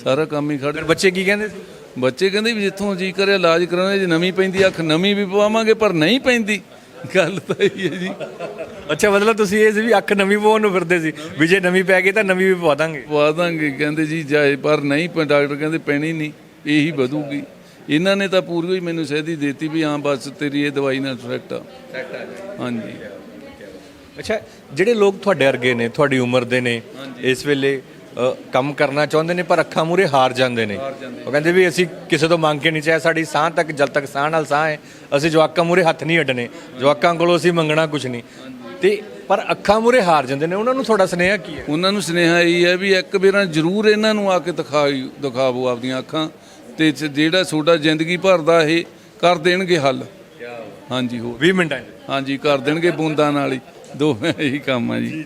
ਸਾਰਾ ਕੰਮ ਹੀ ਖੜ ਫਿਰ ਬੱਚੇ ਕੀ ਕਹਿੰਦੇ ਸੀ? ਬੱਚੇ ਕਹਿੰਦੇ ਵੀ ਜਿੱਥੋਂ ਜੀ ਕਰਿਆ ਇਲਾਜ ਕਰਾਉਣਾ ਜੇ ਨਵੀਂ ਪੈਂਦੀ ਅੱਖ ਨਵੀਂ ਵੀ ਪਵਾਵਾਂਗੇ ਪਰ ਨਹੀਂ ਪੈਂਦੀ। ਗੱਲ ਤਾਂ ਇਹ ਹੈ ਜੀ। ਅੱਛਾ ਮਤਲਬ ਤੁਸੀਂ ਇਹ ਸੀ ਵੀ ਅੱਖ ਨਵੀਂ ਪਵਾਉਣ ਨੂੰ ਫਿਰਦੇ ਸੀ ਵੀ ਜੇ ਨਵੀਂ ਪੈ ਗਈ ਤਾਂ ਨਵੀਂ ਵੀ ਪਵਾ ਦਾਂਗੇ। ਪਵਾ ਦਾਂਗੇ ਕਹਿੰਦੇ ਜੀ ਜਾਏ ਪਰ ਨਹੀਂ ਪ- ਡਾਕਟਰ ਕਹਿੰਦੇ ਪੈਣੀ ਨਹੀਂ ਇਹੀ ਵਧੂਗੀ। ਇਹਨਾਂ ਨੇ ਤਾਂ ਪੂਰੀ ਹੀ ਮੈਨੂੰ ਸਹਿਦੀ ਦਿੱਤੀ ਵੀ ਹਾਂ ਬਸ ਤੇਰੀ ਇਹ ਦਵਾਈ ਨਾਲ ਸੈੱਟ ਆ। ਹਾਂਜੀ। ਅੱਛਾ ਜਿਹੜੇ ਲੋਕ ਤੁਹਾਡੇ ਵਰਗੇ ਨੇ ਤੁਹਾਡੀ ਉਮਰ ਦੇ ਨੇ ਇਸ ਵੇਲੇ ਕੰਮ ਕਰਨਾ ਚਾਹੁੰਦੇ ਨੇ ਪਰ ਅੱਖਾਂ ਮੂਰੇ ਹਾਰ ਜਾਂਦੇ ਨੇ। ਉਹ ਕਹਿੰਦੇ ਵੀ ਅਸੀਂ ਕਿਸੇ ਤੋਂ ਮੰਗ ਕੇ ਨਹੀਂ ਚਾਹੇ ਸਾਡੀ ਸਾਹ ਤੱਕ ਜਦ ਤੱਕ ਸਾਹ ਨਾਲ ਸਾਹ ਹੈ। ਅਸੀਂ ਜਵਾਕਾਂ ਮੂਰੇ ਹੱਥ ਨਹੀਂ ਅੱਡਣੇ। ਜਵਾਕਾਂ ਕੋਲੋਂ ਅਸੀਂ ਮੰਗਣਾ ਕੁਝ ਨਹੀਂ। ਤੇ ਪਰ ਅੱਖਾਂ ਮੂਰੇ ਹਾਰ ਜਾਂਦੇ ਨੇ। ਉਹਨਾਂ ਨੂੰ ਤੁਹਾਡਾ ਸੁਨੇਹਾ ਕੀ ਹੈ? ਉਹਨਾਂ ਨੂੰ ਸੁਨੇਹਾ ਇਹ ਹੈ ਵੀ ਇੱਕ ਵਾਰਾਂ ਜ਼ਰੂਰ ਇਹਨਾਂ ਨੂੰ ਆ ਕੇ ਦਿਖਾਈ ਦਿਖਾਵੋ ਆਪਦੀਆਂ ਅੱਖਾਂ। ਤੇ ਜਿਹੜਾ ਤੁਹਾਡਾ ਜ਼ਿੰਦਗੀ ਭਰ ਦਾ ਇਹ ਕਰ ਦੇਣਗੇ ਹੱਲ। ਹਾਂਜੀ ਹੋ 20 ਮਿੰਟਾਂ ਹਾਂਜੀ ਕਰ ਦੇਣਗੇ ਬੂੰਦਾਂ ਨਾਲ ਹੀ। ਦੋ ਇਹੀ ਕੰਮ ਆ ਜੀ।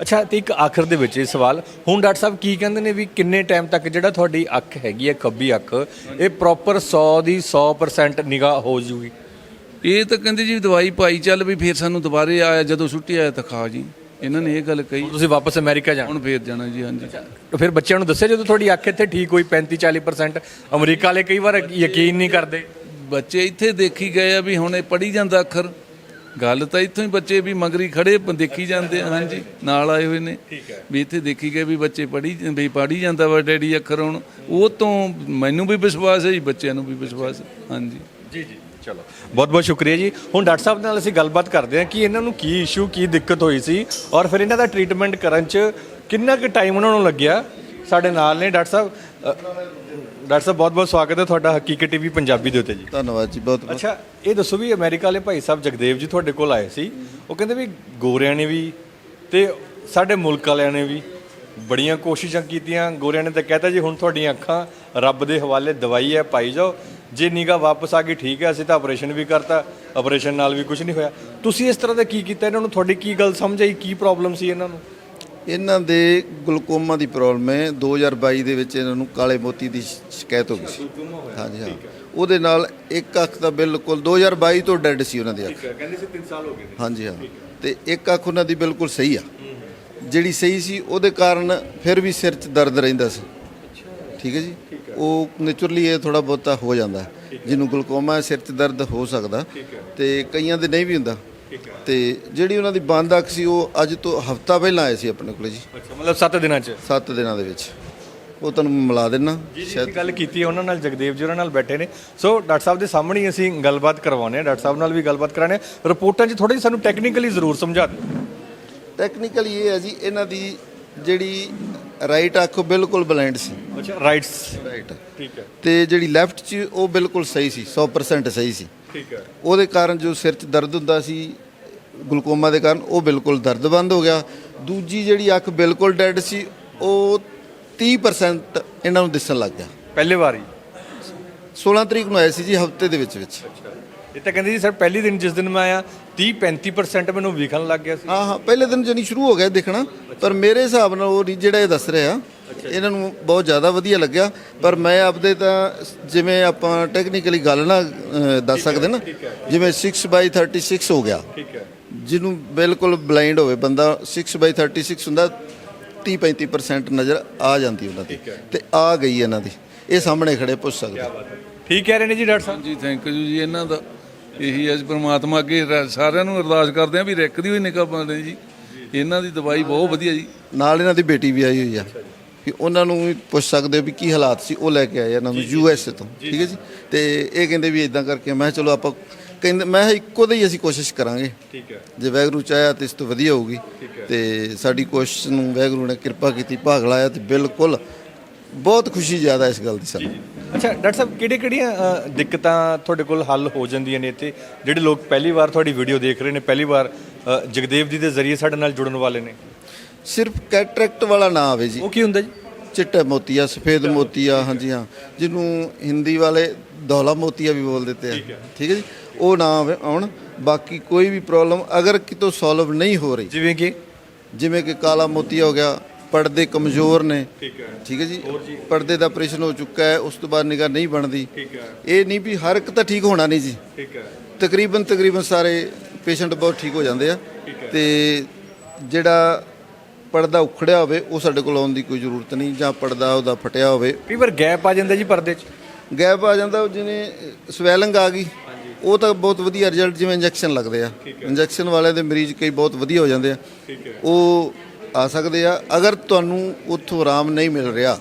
ਅੱਛਾ ਤੇ ਇੱਕ ਆਖਰ ਦੇ ਵਿੱਚ ਇਹ ਸਵਾਲ ਹੁਣ ਡਾਕਟਰ ਸਾਹਿਬ ਕੀ ਕਹਿੰਦੇ ਨੇ ਵੀ ਕਿੰਨੇ ਟਾਈਮ ਤੱਕ ਜਿਹੜਾ ਤੁਹਾਡੀ ਅੱਖ ਹੈਗੀ ਹੈ ਖੱਬੀ ਅੱਖ ਇਹ ਪ੍ਰੋਪਰ 100 ਦੀ 100% ਨਿਗਾਹ ਹੋ ਜੂਗੀ? ਇਹ ਤਾਂ ਕਹਿੰਦੇ ਜੀ ਦਵਾਈ ਪਾਈ ਚੱਲ ਵੀ ਫਿਰ ਸਾਨੂੰ ਦੁਬਾਰੇ ਆਇਆ ਜਦੋਂ ਛੁੱਟੀ ਆਇਆ ਤਾਂ ਖਾ ਜੀ। ਇਹਨਾਂ ਨੇ ਇਹ ਗੱਲ ਕਹੀ। ਤੁਸੀਂ ਵਾਪਸ ਅਮਰੀਕਾ ਜਾਣਾ। ਹੁਣ ਫੇਰ ਜਾਣਾ ਜੀ ਹਾਂਜੀ। ਤਾਂ ਫਿਰ ਬੱਚਿਆਂ ਨੂੰ ਦੱਸਿਆ ਜਦੋਂ ਤੁਹਾਡੀ ਅੱਖ ਇੱਥੇ ਠੀਕ ਹੋਈ 35 40% ਅਮਰੀਕਾ ਵਾਲੇ ਕਈ ਵਾਰ ਯਕੀਨ ਨਹੀਂ ਕਰਦੇ। ਬੱਚੇ ਇੱਥੇ ਦੇਖੀ ਗਏ ਆ ਵੀ ਹੁਣ ਇਹ ਪੜੀ ਜਾਂਦਾ ਅੱਖਰ। ਗੱਲ ਤਾਂ ਇੱਥੋਂ ਹੀ ਬੱਚੇ ਵੀ ਮਗਰੀ ਖੜੇ ਦੇਖੀ ਜਾਂਦੇ ਆ। ਹਾਂਜੀ। ਨਾਲ ਆਏ ਹੋਏ ਨੇ। ਵੀ ਇੱਥੇ ਦੇਖੀ ਗਏ ਵੀ ਬੱਚੇ ਪੜੀ ਵੀ ਪੜੀ ਜਾਂਦਾ ਵਾ ਡੈਡੀ ਅੱਖਰ ਹੁਣ। ਉਹ ਤੋਂ ਮੈਨੂੰ ਵੀ ਵਿਸ਼ਵਾਸ ਹੈ ਜੀ ਬੱਚਿਆਂ ਨੂੰ ਵੀ ਵਿਸ਼ਵਾਸ ਹੈ। ਹਾਂਜੀ। ਜੀ ਜੀ। ਚਲੋ। ਬਹੁਤ ਬਹੁਤ ਸ਼ੁਕਰੀਆ ਜੀ। ਹੁਣ ਡਾਕਟਰ ਸਾਹਿਬ ਨਾਲ ਅਸੀਂ ਗੱਲਬਾਤ ਕਰਦੇ ਹਾਂ ਕਿ ਇਹਨਾਂ ਨੂੰ ਕੀ ਇਸ਼ੂ ਕੀ ਦਿੱਕਤ ਹੋਈ ਸੀ ਔਰ ਫਿਰ ਇਹਨਾਂ ਦਾ ਟ੍ਰੀਟਮੈਂਟ ਕਰਨ ਚ ਕਿੰਨਾ ਕੁ ਟਾਈਮ ਉਹਨਾਂ ਨੂੰ ਲੱਗਿਆ? ਸਾਡੇ ਨਾਲ ਨੇ ਡਾਕਟਰ ਸਾਹਿਬ ਡਾਕਟਰ ਸਾਹਿਬ ਬਹੁਤ ਬਹੁਤ ਸਵਾਗਤ ਹੈ ਤੁਹਾਡਾ ਹਕੀਕਤ ਟੀਵੀ ਪੰਜਾਬੀ ਦੇ ਉੱਤੇ ਜੀ। ਧੰਨਵਾਦ ਜੀ ਬਹੁਤ ਬਹੁਤ ਅੱਛਾ ਇਹ ਦੱਸੋ ਵੀ ਅਮਰੀਕਾ ਵਾਲੇ ਭਾਈ ਸਾਹਿਬ ਜਗਦੇਵ ਜੀ ਤੁਹਾਡੇ ਕੋਲ ਆਏ ਸੀ। ਉਹ ਕਹਿੰਦੇ ਵੀ ਗੋਰਿਆਂ ਨੇ ਵੀ ਤੇ ਸਾਡੇ ਮੁਲਕ ਵਾਲਿਆਂ ਨੇ ਵੀ ਬੜੀਆਂ ਕੋਸ਼ਿਸ਼ਾਂ ਕੀਤੀਆਂ। ਗੋਰਿਆਂ ਨੇ ਤਾਂ ਕਹਿਤਾ ਜੀ, ਹੁਣ ਤੁਹਾਡੀਆਂ ਅੱਖਾਂ ਰੱਬ ਦੇ ਹਵਾਲੇ ਦਵਾਈ ਹੈ, ਪਾਈ ਜਾਓ। ਜੇ ਨਿਗਾ ਵਾਪਸ ਆ ਗਈ, ਠੀਕ ਹੈ, ਅਸੀਂ ਤਾਂ ਆਪਰੇਸ਼ਨ ਵੀ ਕਰਤਾ। ਆਪਰੇਸ਼ਨ ਨਾਲ ਵੀ ਕੁਝ ਨਹੀਂ ਹੋਇਆ। ਤੁਸੀਂ ਇਸ ਤਰ੍ਹਾਂ ਦਾ ਕੀ ਕੀਤਾ? ਇਹਨਾਂ ਨੂੰ ਤੁਹਾਡੀ ਕੀ ਗੱਲ ਸਮਝ ਆਈ? ਕੀ ਪ੍ਰੋਬਲਮ ਸੀ ਇਹਨਾਂ ਨੂੰ? ਇਹਨਾਂ ਦੇ ਗਲੂਕੋਮਾ ਦੀ ਪ੍ਰੋਬਲਮ ਹੈ। 2022 ਦੇ ਵਿੱਚ ਇਹਨਾਂ ਨੂੰ ਕਾਲੇ ਮੋਤੀ ਦੀ ਸ਼ਿਕਾਇਤ ਹੋ ਗਈ ਸੀ। ਹਾਂਜੀ ਹਾਂ। ਉਹਦੇ ਨਾਲ ਇੱਕ ਅੱਖ ਤਾਂ ਬਿਲਕੁਲ 2022 ਤੋਂ ਡੈੱਡ ਸੀ ਉਹਨਾਂ ਦੀ ਅੱਖ। ਕਹਿੰਦੇ ਸੀ 3 ਸਾਲ ਹੋ ਗਏ ਹਾਂਜੀ ਹਾਂ। ਤੇ ਇੱਕ ਅੱਖ ਉਹਨਾਂ ਦੀ ਬਿਲਕੁਲ ਸਹੀ ਆ। ਜਿਹੜੀ ਸਹੀ ਸੀ ਉਹਦੇ ਕਾਰਨ ਫਿਰ ਵੀ ਸਿਰ 'ਚ ਦਰਦ ਰਹਿੰਦਾ ਸੀ। ਠੀਕ ਹੈ ਜੀ? ਉਹ ਨੇਚਰਲੀ ਇਹ ਥੋੜਾ ਬਹੁਤਾ ਹੋ ਜਾਂਦਾ। ਜਿਹਨੂੰ ਗਲੂਕੋਮਾ ਹੈ, ਸਿਰ 'ਚ ਦਰਦ ਹੋ ਸਕਦਾ। ਤੇ ਕਈਆਂ ਦੇ ਨਹੀਂ ਵੀ ਹੁੰਦਾ। ਤੇ ਜਿਹੜੀ ਉਹਨਾਂ ਦੀ ਬੰਦ ਅੱਖ ਸੀ ਉਹ ਅੱਜ ਤੋਂ ਹਫਤਾ ਪਹਿਲਾਂ ਆਏ ਸੀ ਆਪਣੇ ਕੋਲੇ ਜੀ। ਅੱਛਾ ਮਤਲਬ 7 ਦਿਨਾਂ ਚ? 7 ਦਿਨਾਂ ਦੇ ਵਿੱਚ। ਉਹ ਤੁਹਾਨੂੰ ਮਿਲਾ ਜੀ ਅਸੀਂ ਗੱਲ ਕੀਤੀ ਹੈ ਉਹਨਾਂ ਨਾਲ ਜਗਦੇਵ ਜੀ ਉਹਨਾਂ ਨਾਲ ਬੈਠੇ ਨੇ। ਸੋ ਡਾਕਟਰ ਸਾਹਿਬ ਦੇ ਸਾਹਮਣੇ ਹੀ ਅਸੀਂ ਗੱਲਬਾਤ ਕਰਵਾਉਂਦੇ ਹਾਂ। ਡਾਕਟਰ ਸਾਹਿਬ ਨਾਲ ਵੀ ਗੱਲਬਾਤ ਕਰਾਣੇ ਰਿਪੋਰਟਾਂ 'ਚ ਥੋੜੀ ਸਾਨੂੰ ਟੈਕਨੀਕਲੀ ਜ਼ਰੂਰ ਸਮਝਾ ਦਿਓ। ਟੈਕਨੀਕਲੀ ਇਹ ਹੈ ਜੀ ਇਹਨਾਂ ਦੀ ਜਿਹੜੀ ਰਾਈਟ ਅੱਖ ਬਿਲਕੁਲ ਬਲਾਈਂਡ ਸੀ। ਅੱਛਾ ਰਾਈਟਸ ਰਾਈਟ ਠੀਕ ਹੈ। ਤੇ ਜਿਹੜੀ ਲੈਫਟ 'ਚ ਉਹ ਬਿਲਕੁਲ ਸਹੀ ਸੀ 100% ਸਹੀ ਸੀ। ਠੀਕ ਹੈ। ਉਹਦੇ ਕਾਰਨ ਜੋ ਸਿਰ 'ਚ ਦਰਦ ਹੁੰਦਾ ਸੀ ਗਲੂਕੋਮਾ ਦੇ ਕਾਰਨ ਉਹ ਬਿਲਕੁਲ ਦਰਦ ਬੰਦ ਹੋ ਗਿਆ। ਦੂਜੀ ਜਿਹੜੀ ਅੱਖ ਬਿਲਕੁਲ ਡੈਡ ਸੀ ਉਹ 30% ਇਹਨਾਂ ਨੂੰ ਦਿਸਣ ਲੱਗ ਗਿਆ। ਪਹਿਲੇ ਵਾਰੀ? 16 ਤਰੀਕ ਨੂੰ ਆਏ ਸੀ ਜੀ ਹਫ਼ਤੇ ਦੇ ਵਿੱਚ ਵਿੱਚ। ਅੱਛਾ। ਇਹ ਤਾਂ ਕਹਿੰਦੇ ਜੀ ਸਰ ਪਹਿਲੀ ਦਿਨ ਜਿਸ ਦਿਨ ਮੈਂ ਆਇਆ 30 35% ਮੈਨੂੰ ਵਿਖਣ ਲੱਗ ਗਿਆ ਸੀ। ਹਾਂ ਹਾਂ ਪਹਿਲੇ ਦਿਨ ਜਣੀ ਸ਼ੁਰੂ ਹੋ ਗਿਆ ਦੇਖਣਾ। ਪਰ ਮੇਰੇ ਹਿਸਾਬ ਨਾਲ ਉਹ ਨਹੀਂ ਜਿਹੜਾ ਇਹ ਦੱਸ ਰਿਹਾ ਇਹਨਾਂ ਨੂੰ ਬਹੁਤ ਜ਼ਿਆਦਾ ਵਧੀਆ ਲੱਗਿਆ ਪਰ ਮੈਂ ਆਪਦੇ ਤਾਂ ਜਿਵੇਂ ਆਪਾਂ ਟੈਕਨੀਕਲੀ ਗੱਲ ਨਾ ਅ, ਦੱਸ ਸਕਦੇ ਨਾ ਜਿਵੇਂ 6/36 ਹੋ ਗਿਆ। ਠੀਕ ਹੈ। ਜਿਹਨੂੰ ਬਿਲਕੁਲ ਬਲਾਈਂਡ ਹੋਵੇ ਬੰਦਾ 6/36 ਹੁੰਦਾ 30-35% ਨਜ਼ਰ ਆ ਜਾਂਦੀ ਉਹਨਾਂ ਦੀ ਤੇ ਆ ਗਈ ਇਹਨਾਂ ਦੀ। ਇਹ ਸਾਹਮਣੇ ਖੜੇ ਪੁੱਛ ਸਕਦੇ। ਠੀਕ ਕਹਿ ਰਹੇ ਨੇ ਜੀ ਡਾਕਟਰ ਸਾਹਿਬ? ਜੀ ਥੈਂਕ ਯੂ ਜੀ ਇਹਨਾਂ ਦਾ ਇਹੀ ਅੱਜ ਪ੍ਰਮਾਤਮਾ ਅੱਗੇ ਰ- ਸਾਰਿਆਂ ਨੂੰ ਅਰਦਾਸ ਕਰਦੇ ਆ ਵੀ ਰਿੱਕ ਦੀ ਹੋਈ ਨਿਕਾ ਪਾਉਂਦੇ ਜੀ। ਇਹਨਾਂ ਦੀ ਦਵਾਈ ਬਹੁਤ ਵਧੀਆ ਜੀ। ਨਾਲ ਇਹਨਾਂ ਦੀ ਬੇਟੀ ਵੀ ਆਈ ਹੋਈ ਆ। ਕਿ ਉਹਨਾਂ ਨੂੰ ਵੀ ਪੁੱਛ ਸਕਦੇ ਹੋ ਵੀ ਕੀ ਹਾਲਾਤ ਸੀ ਉਹ ਲੈ ਕੇ ਆਏ ਇਹਨਾਂ ਨੂੰ ਯੂ ਐਸ ਏ ਤੋਂ ਠੀਕ ਹੈ ਜੀ? ਤੇ ਇਹ ਕਹਿੰਦੇ ਵੀ ਇਦਾਂ ਕਰਕੇ ਮੈਂ ਚਲੋ ਆਪਾਂ ਕਹਿੰਦੇ ਮੈਂ ਇੱਕੋ ਦੇ ਹੀ ਅਸੀਂ ਕੋਸ਼ਿਸ਼ ਕਰਾਂਗੇ। ਠੀਕ ਹੈ। ਜੇ ਵੈਗਰੂ ਚਾਹਿਆ ਤੇ ਇਸ ਤੋਂ ਵਧੀਆ ਹੋਊਗੀ। ਤੇ ਸਾਡੀ ਕੋਸ਼ਿਸ਼ ਨੂੰ ਵੈਗਰੂ ਨੇ ਕਿਰਪਾ ਕੀਤੀ ਭਾਗ ਲਾਇਆ ਤੇ ਬਿਲਕੁਲ ਬਹੁਤ ਖੁਸ਼ੀ ਜ਼ਿਆਦਾ ਇਸ ਗੱਲ ਦੀ ਸਾਨੂੰ। ਅੱਛਾ ਡਾਕਟਰ ਸਾਹਿਬ ਕਿਹੜੇ ਕਿਹੜੀਆਂ ਦਿੱਕਤਾਂ ਤੁਹਾਡੇ ਕੋਲ ਹੱਲ ਹੋ ਜਾਂਦੀਆਂ ਨੇ ਇੱਥੇ? ਜਿਹੜੇ ਲੋਕ ਪਹਿਲੀ ਵਾਰ ਤੁਹਾਡੀ ਵੀਡੀਓ ਦੇਖ ਰਹੇ ਨੇ ਪਹਿਲੀ ਵਾਰ ਜਗਦੇਵ ਜੀ ਦੇ ਜ਼ਰੀਏ ਸਾਡੇ ਨਾਲ ਜੁੜਨ ਵਾਲੇ ਨੇ। ਸਿਰਫ ਕੈਟਰੈਕਟ ਵਾਲਾ ਨਾ ਆਵੇ ਜੀ। ਉਹ ਕੀ ਹੁੰਦਾ ਜੀ? ਚਿੱਟਾ ਮੋਤੀਆ ਸਫੇਦ ਮੋਤੀਆ ਹਾਂਜੀ ਹਾਂ। ਜਿਹਨੂੰ ਹਿੰਦੀ ਵਾਲੇ ਧੌਲਾ ਮੋਤੀਆ ਵੀ ਬੋਲ ਦਿੰਦੇ ਆ। ਠੀਕ ਹੈ। ਜੀ? ਉਹ ਨਾ ਆਉਣ। ਬਾਕੀ ਕੋਈ ਵੀ ਪ੍ਰੋਬਲਮ ਅਗਰ ਕਿਤੋਂ ਸੋਲਵ ਨਹੀਂ ਹੋ ਰਹੀ। ਜਿਵੇਂ ਕਿ? ਜਿਵੇਂ ਕਿ ਕਾਲਾ ਮੋਤੀਆ ਹੋ ਗਿਆ ਪਰਦੇ ਕਮਜ਼ੋਰ ਨੇ। ਠੀਕ ਹੈ। ਠੀਕ ਹੈ ਜੀ? ਪਰਦੇ ਦਾ ਆਪਰੇਸ਼ਨ ਹੋ ਚੁੱਕਾ ਹੈ ਉਸ ਤੋਂ ਬਾਅਦ ਨਿਗਾਹ ਨਹੀਂ ਬਣਦੀ। ਠੀਕ ਹੈ। ਇਹ ਨਹੀਂ ਵੀ ਹਰ ਇੱਕ ਤਾਂ ਠੀਕ ਹੋਣਾ ਨਹੀਂ ਜੀ। ਠੀਕ ਹੈ। ਤਕਰੀਬਨ ਤਕਰੀਬਨ ਸਾਰੇ ਪੇਸ਼ੈਂਟ ਬਹੁਤ ਠੀਕ ਹੋ ਜਾਂਦੇ ਆ। ਤੇ ਜਿਹੜਾ ਪਰਦਾ ਉਖੜਿਆ ਹੋਵੇ ਉਹ ਸਾਡੇ ਕੋਲ ਆਉਣ ਦੀ ਕੋਈ ਜ਼ਰੂਰਤ ਨਹੀਂ ਜਾਂ ਪਰਦਾ ਉਹਦਾ ਫਟਿਆ ਹੋਵੇ। ਕਈ ਵਾਰ ਗੈਪ ਆ ਜਾਂਦਾ ਜੀ ਪਰਦੇ 'ਚ। ਗੈਪ ਆ ਜਾਂਦਾ ਜਿਵੇਂ ਸਵੈਲਿੰਗ ਆ ਗਈ ਉਹ ਤਾਂ ਬਹੁਤ ਵਧੀਆ ਰਿਜ਼ਲਟ ਜਿਵੇਂ ਇੰਜੈਕਸ਼ਨ ਲੱਗਦੇ ਆ। ਇੰਜੈਕਸ਼ਨ ਵਾਲਿਆਂ ਦੇ ਮਰੀਜ਼ ਕਈ ਬਹੁਤ ਵਧੀਆ ਹੋ ਜਾਂਦੇ ਆ। ਉਹ ਆ ਸਕਦੇ ਆ ਅਗਰ ਤੁਹਾਨੂੰ ਉੱਥੋਂ ਆਰਾਮ ਨਹੀਂ ਮਿਲ ਰਿਹਾ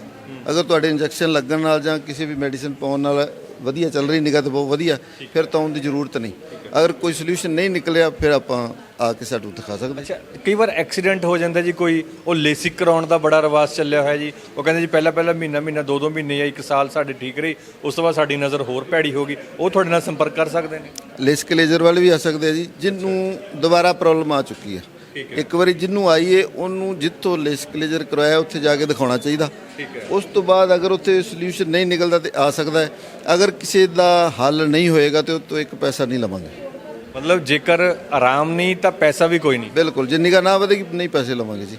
ਅਗਰ ਤੁਹਾਡੇ ਇੰਜੈਕਸ਼ਨ ਲੱਗਣ ਨਾਲ ਜਾਂ ਕਿਸੇ ਵੀ ਮੈਡੀਸਿਨ ਪਾਉਣ ਨਾਲ ਵਧੀਆ ਚੱਲ ਰਹੀ ਨਿਗਾਹ ਤੇ ਬਹੁਤ ਵਧੀਆ ਫਿਰ ਤਾਂ ਆਉਣ ਦੀ ਜ਼ਰੂਰਤ ਨਹੀਂ। ਅਗਰ ਕੋਈ ਸੋਲੂਸ਼ਨ ਨਹੀਂ ਨਿਕਲਿਆ ਫਿਰ ਆਪਾਂ ਆ ਕੇ ਸਾਨੂੰ ਦਿਖਾ ਸਕਦੇ ਅੱਛਾ ਕਈ ਵਾਰ ਐਕਸੀਡੈਂਟ ਹੋ ਜਾਂਦਾ ਜੀ ਕੋਈ ਉਹ ਲੇਸਿਕ ਕਰਾਉਣ ਦਾ ਬੜਾ ਰਿਵਾਜ ਚੱਲਿਆ ਹੋਇਆ ਜੀ। ਉਹ ਕਹਿੰਦੇ ਜੀ ਪਹਿਲਾਂ ਪਹਿਲਾਂ ਮਹੀਨਾ ਮਹੀਨਾ ਦੋ ਦੋ ਮਹੀਨੇ ਜਾਂ ਇੱਕ ਸਾਲ ਸਾਡੇ ਠੀਕ ਰਹੀ ਉਸ ਤੋਂ ਬਾਅਦ ਸਾਡੀ ਨਜ਼ਰ ਹੋਰ ਭੈੜੀ ਹੋ ਗਈ। ਉਹ ਤੁਹਾਡੇ ਨਾਲ ਸੰਪਰਕ ਕਰ ਸਕਦੇ ਨੇ? ਲਿਸਕ ਲੇਜ਼ਰ ਵਾਲੇ ਵੀ ਆ ਸਕਦੇ ਆ ਜੀ ਜਿਹਨੂੰ ਦੁਬਾਰਾ ਪ੍ਰੋਬਲਮ ਆ ਚੁੱਕੀ ਹੈ ਇੱਕ ਵਾਰੀ ਜਿਹਨੂੰ ਆਈ ਏ ਉਹਨੂੰ ਜਿੱਥੋਂ ਲਿਸਕ ਲੇਜ਼ਰ ਕਰਵਾਇਆ ਉੱਥੇ ਜਾ ਕੇ ਦਿਖਾਉਣਾ ਚਾਹੀਦਾ। ਉਸ ਤੋਂ ਬਾਅਦ ਅਗਰ ਉੱਥੇ ਸੋਲੂਸ਼ਨ ਨਹੀਂ ਨਿਕਲਦਾ ਤੇ ਆ ਸਕਦਾ ਹੈ। ਅਗਰ ਕਿਸੇ ਦਾ ਹੱਲ ਨਹੀਂ ਹੋਏਗਾ ਤੇ ਉਹ ਤੋਂ ਇੱਕ ਪੈਸਾ ਨਹੀਂ ਲਵਾਂਗੇ। ਮਤਲਬ ਜੇਕਰ ਆਰਾਮ ਨਹੀਂ ਤਾਂ ਪੈਸਾ ਵੀ ਕੋਈ ਨਹੀਂ। ਬਿਲਕੁਲ ਜੇ ਨਿਗਾਹ ਨਾ ਵਧੇਗੀ ਨਹੀਂ ਪੈਸੇ ਲਵਾਂਗੇ ਜੀ।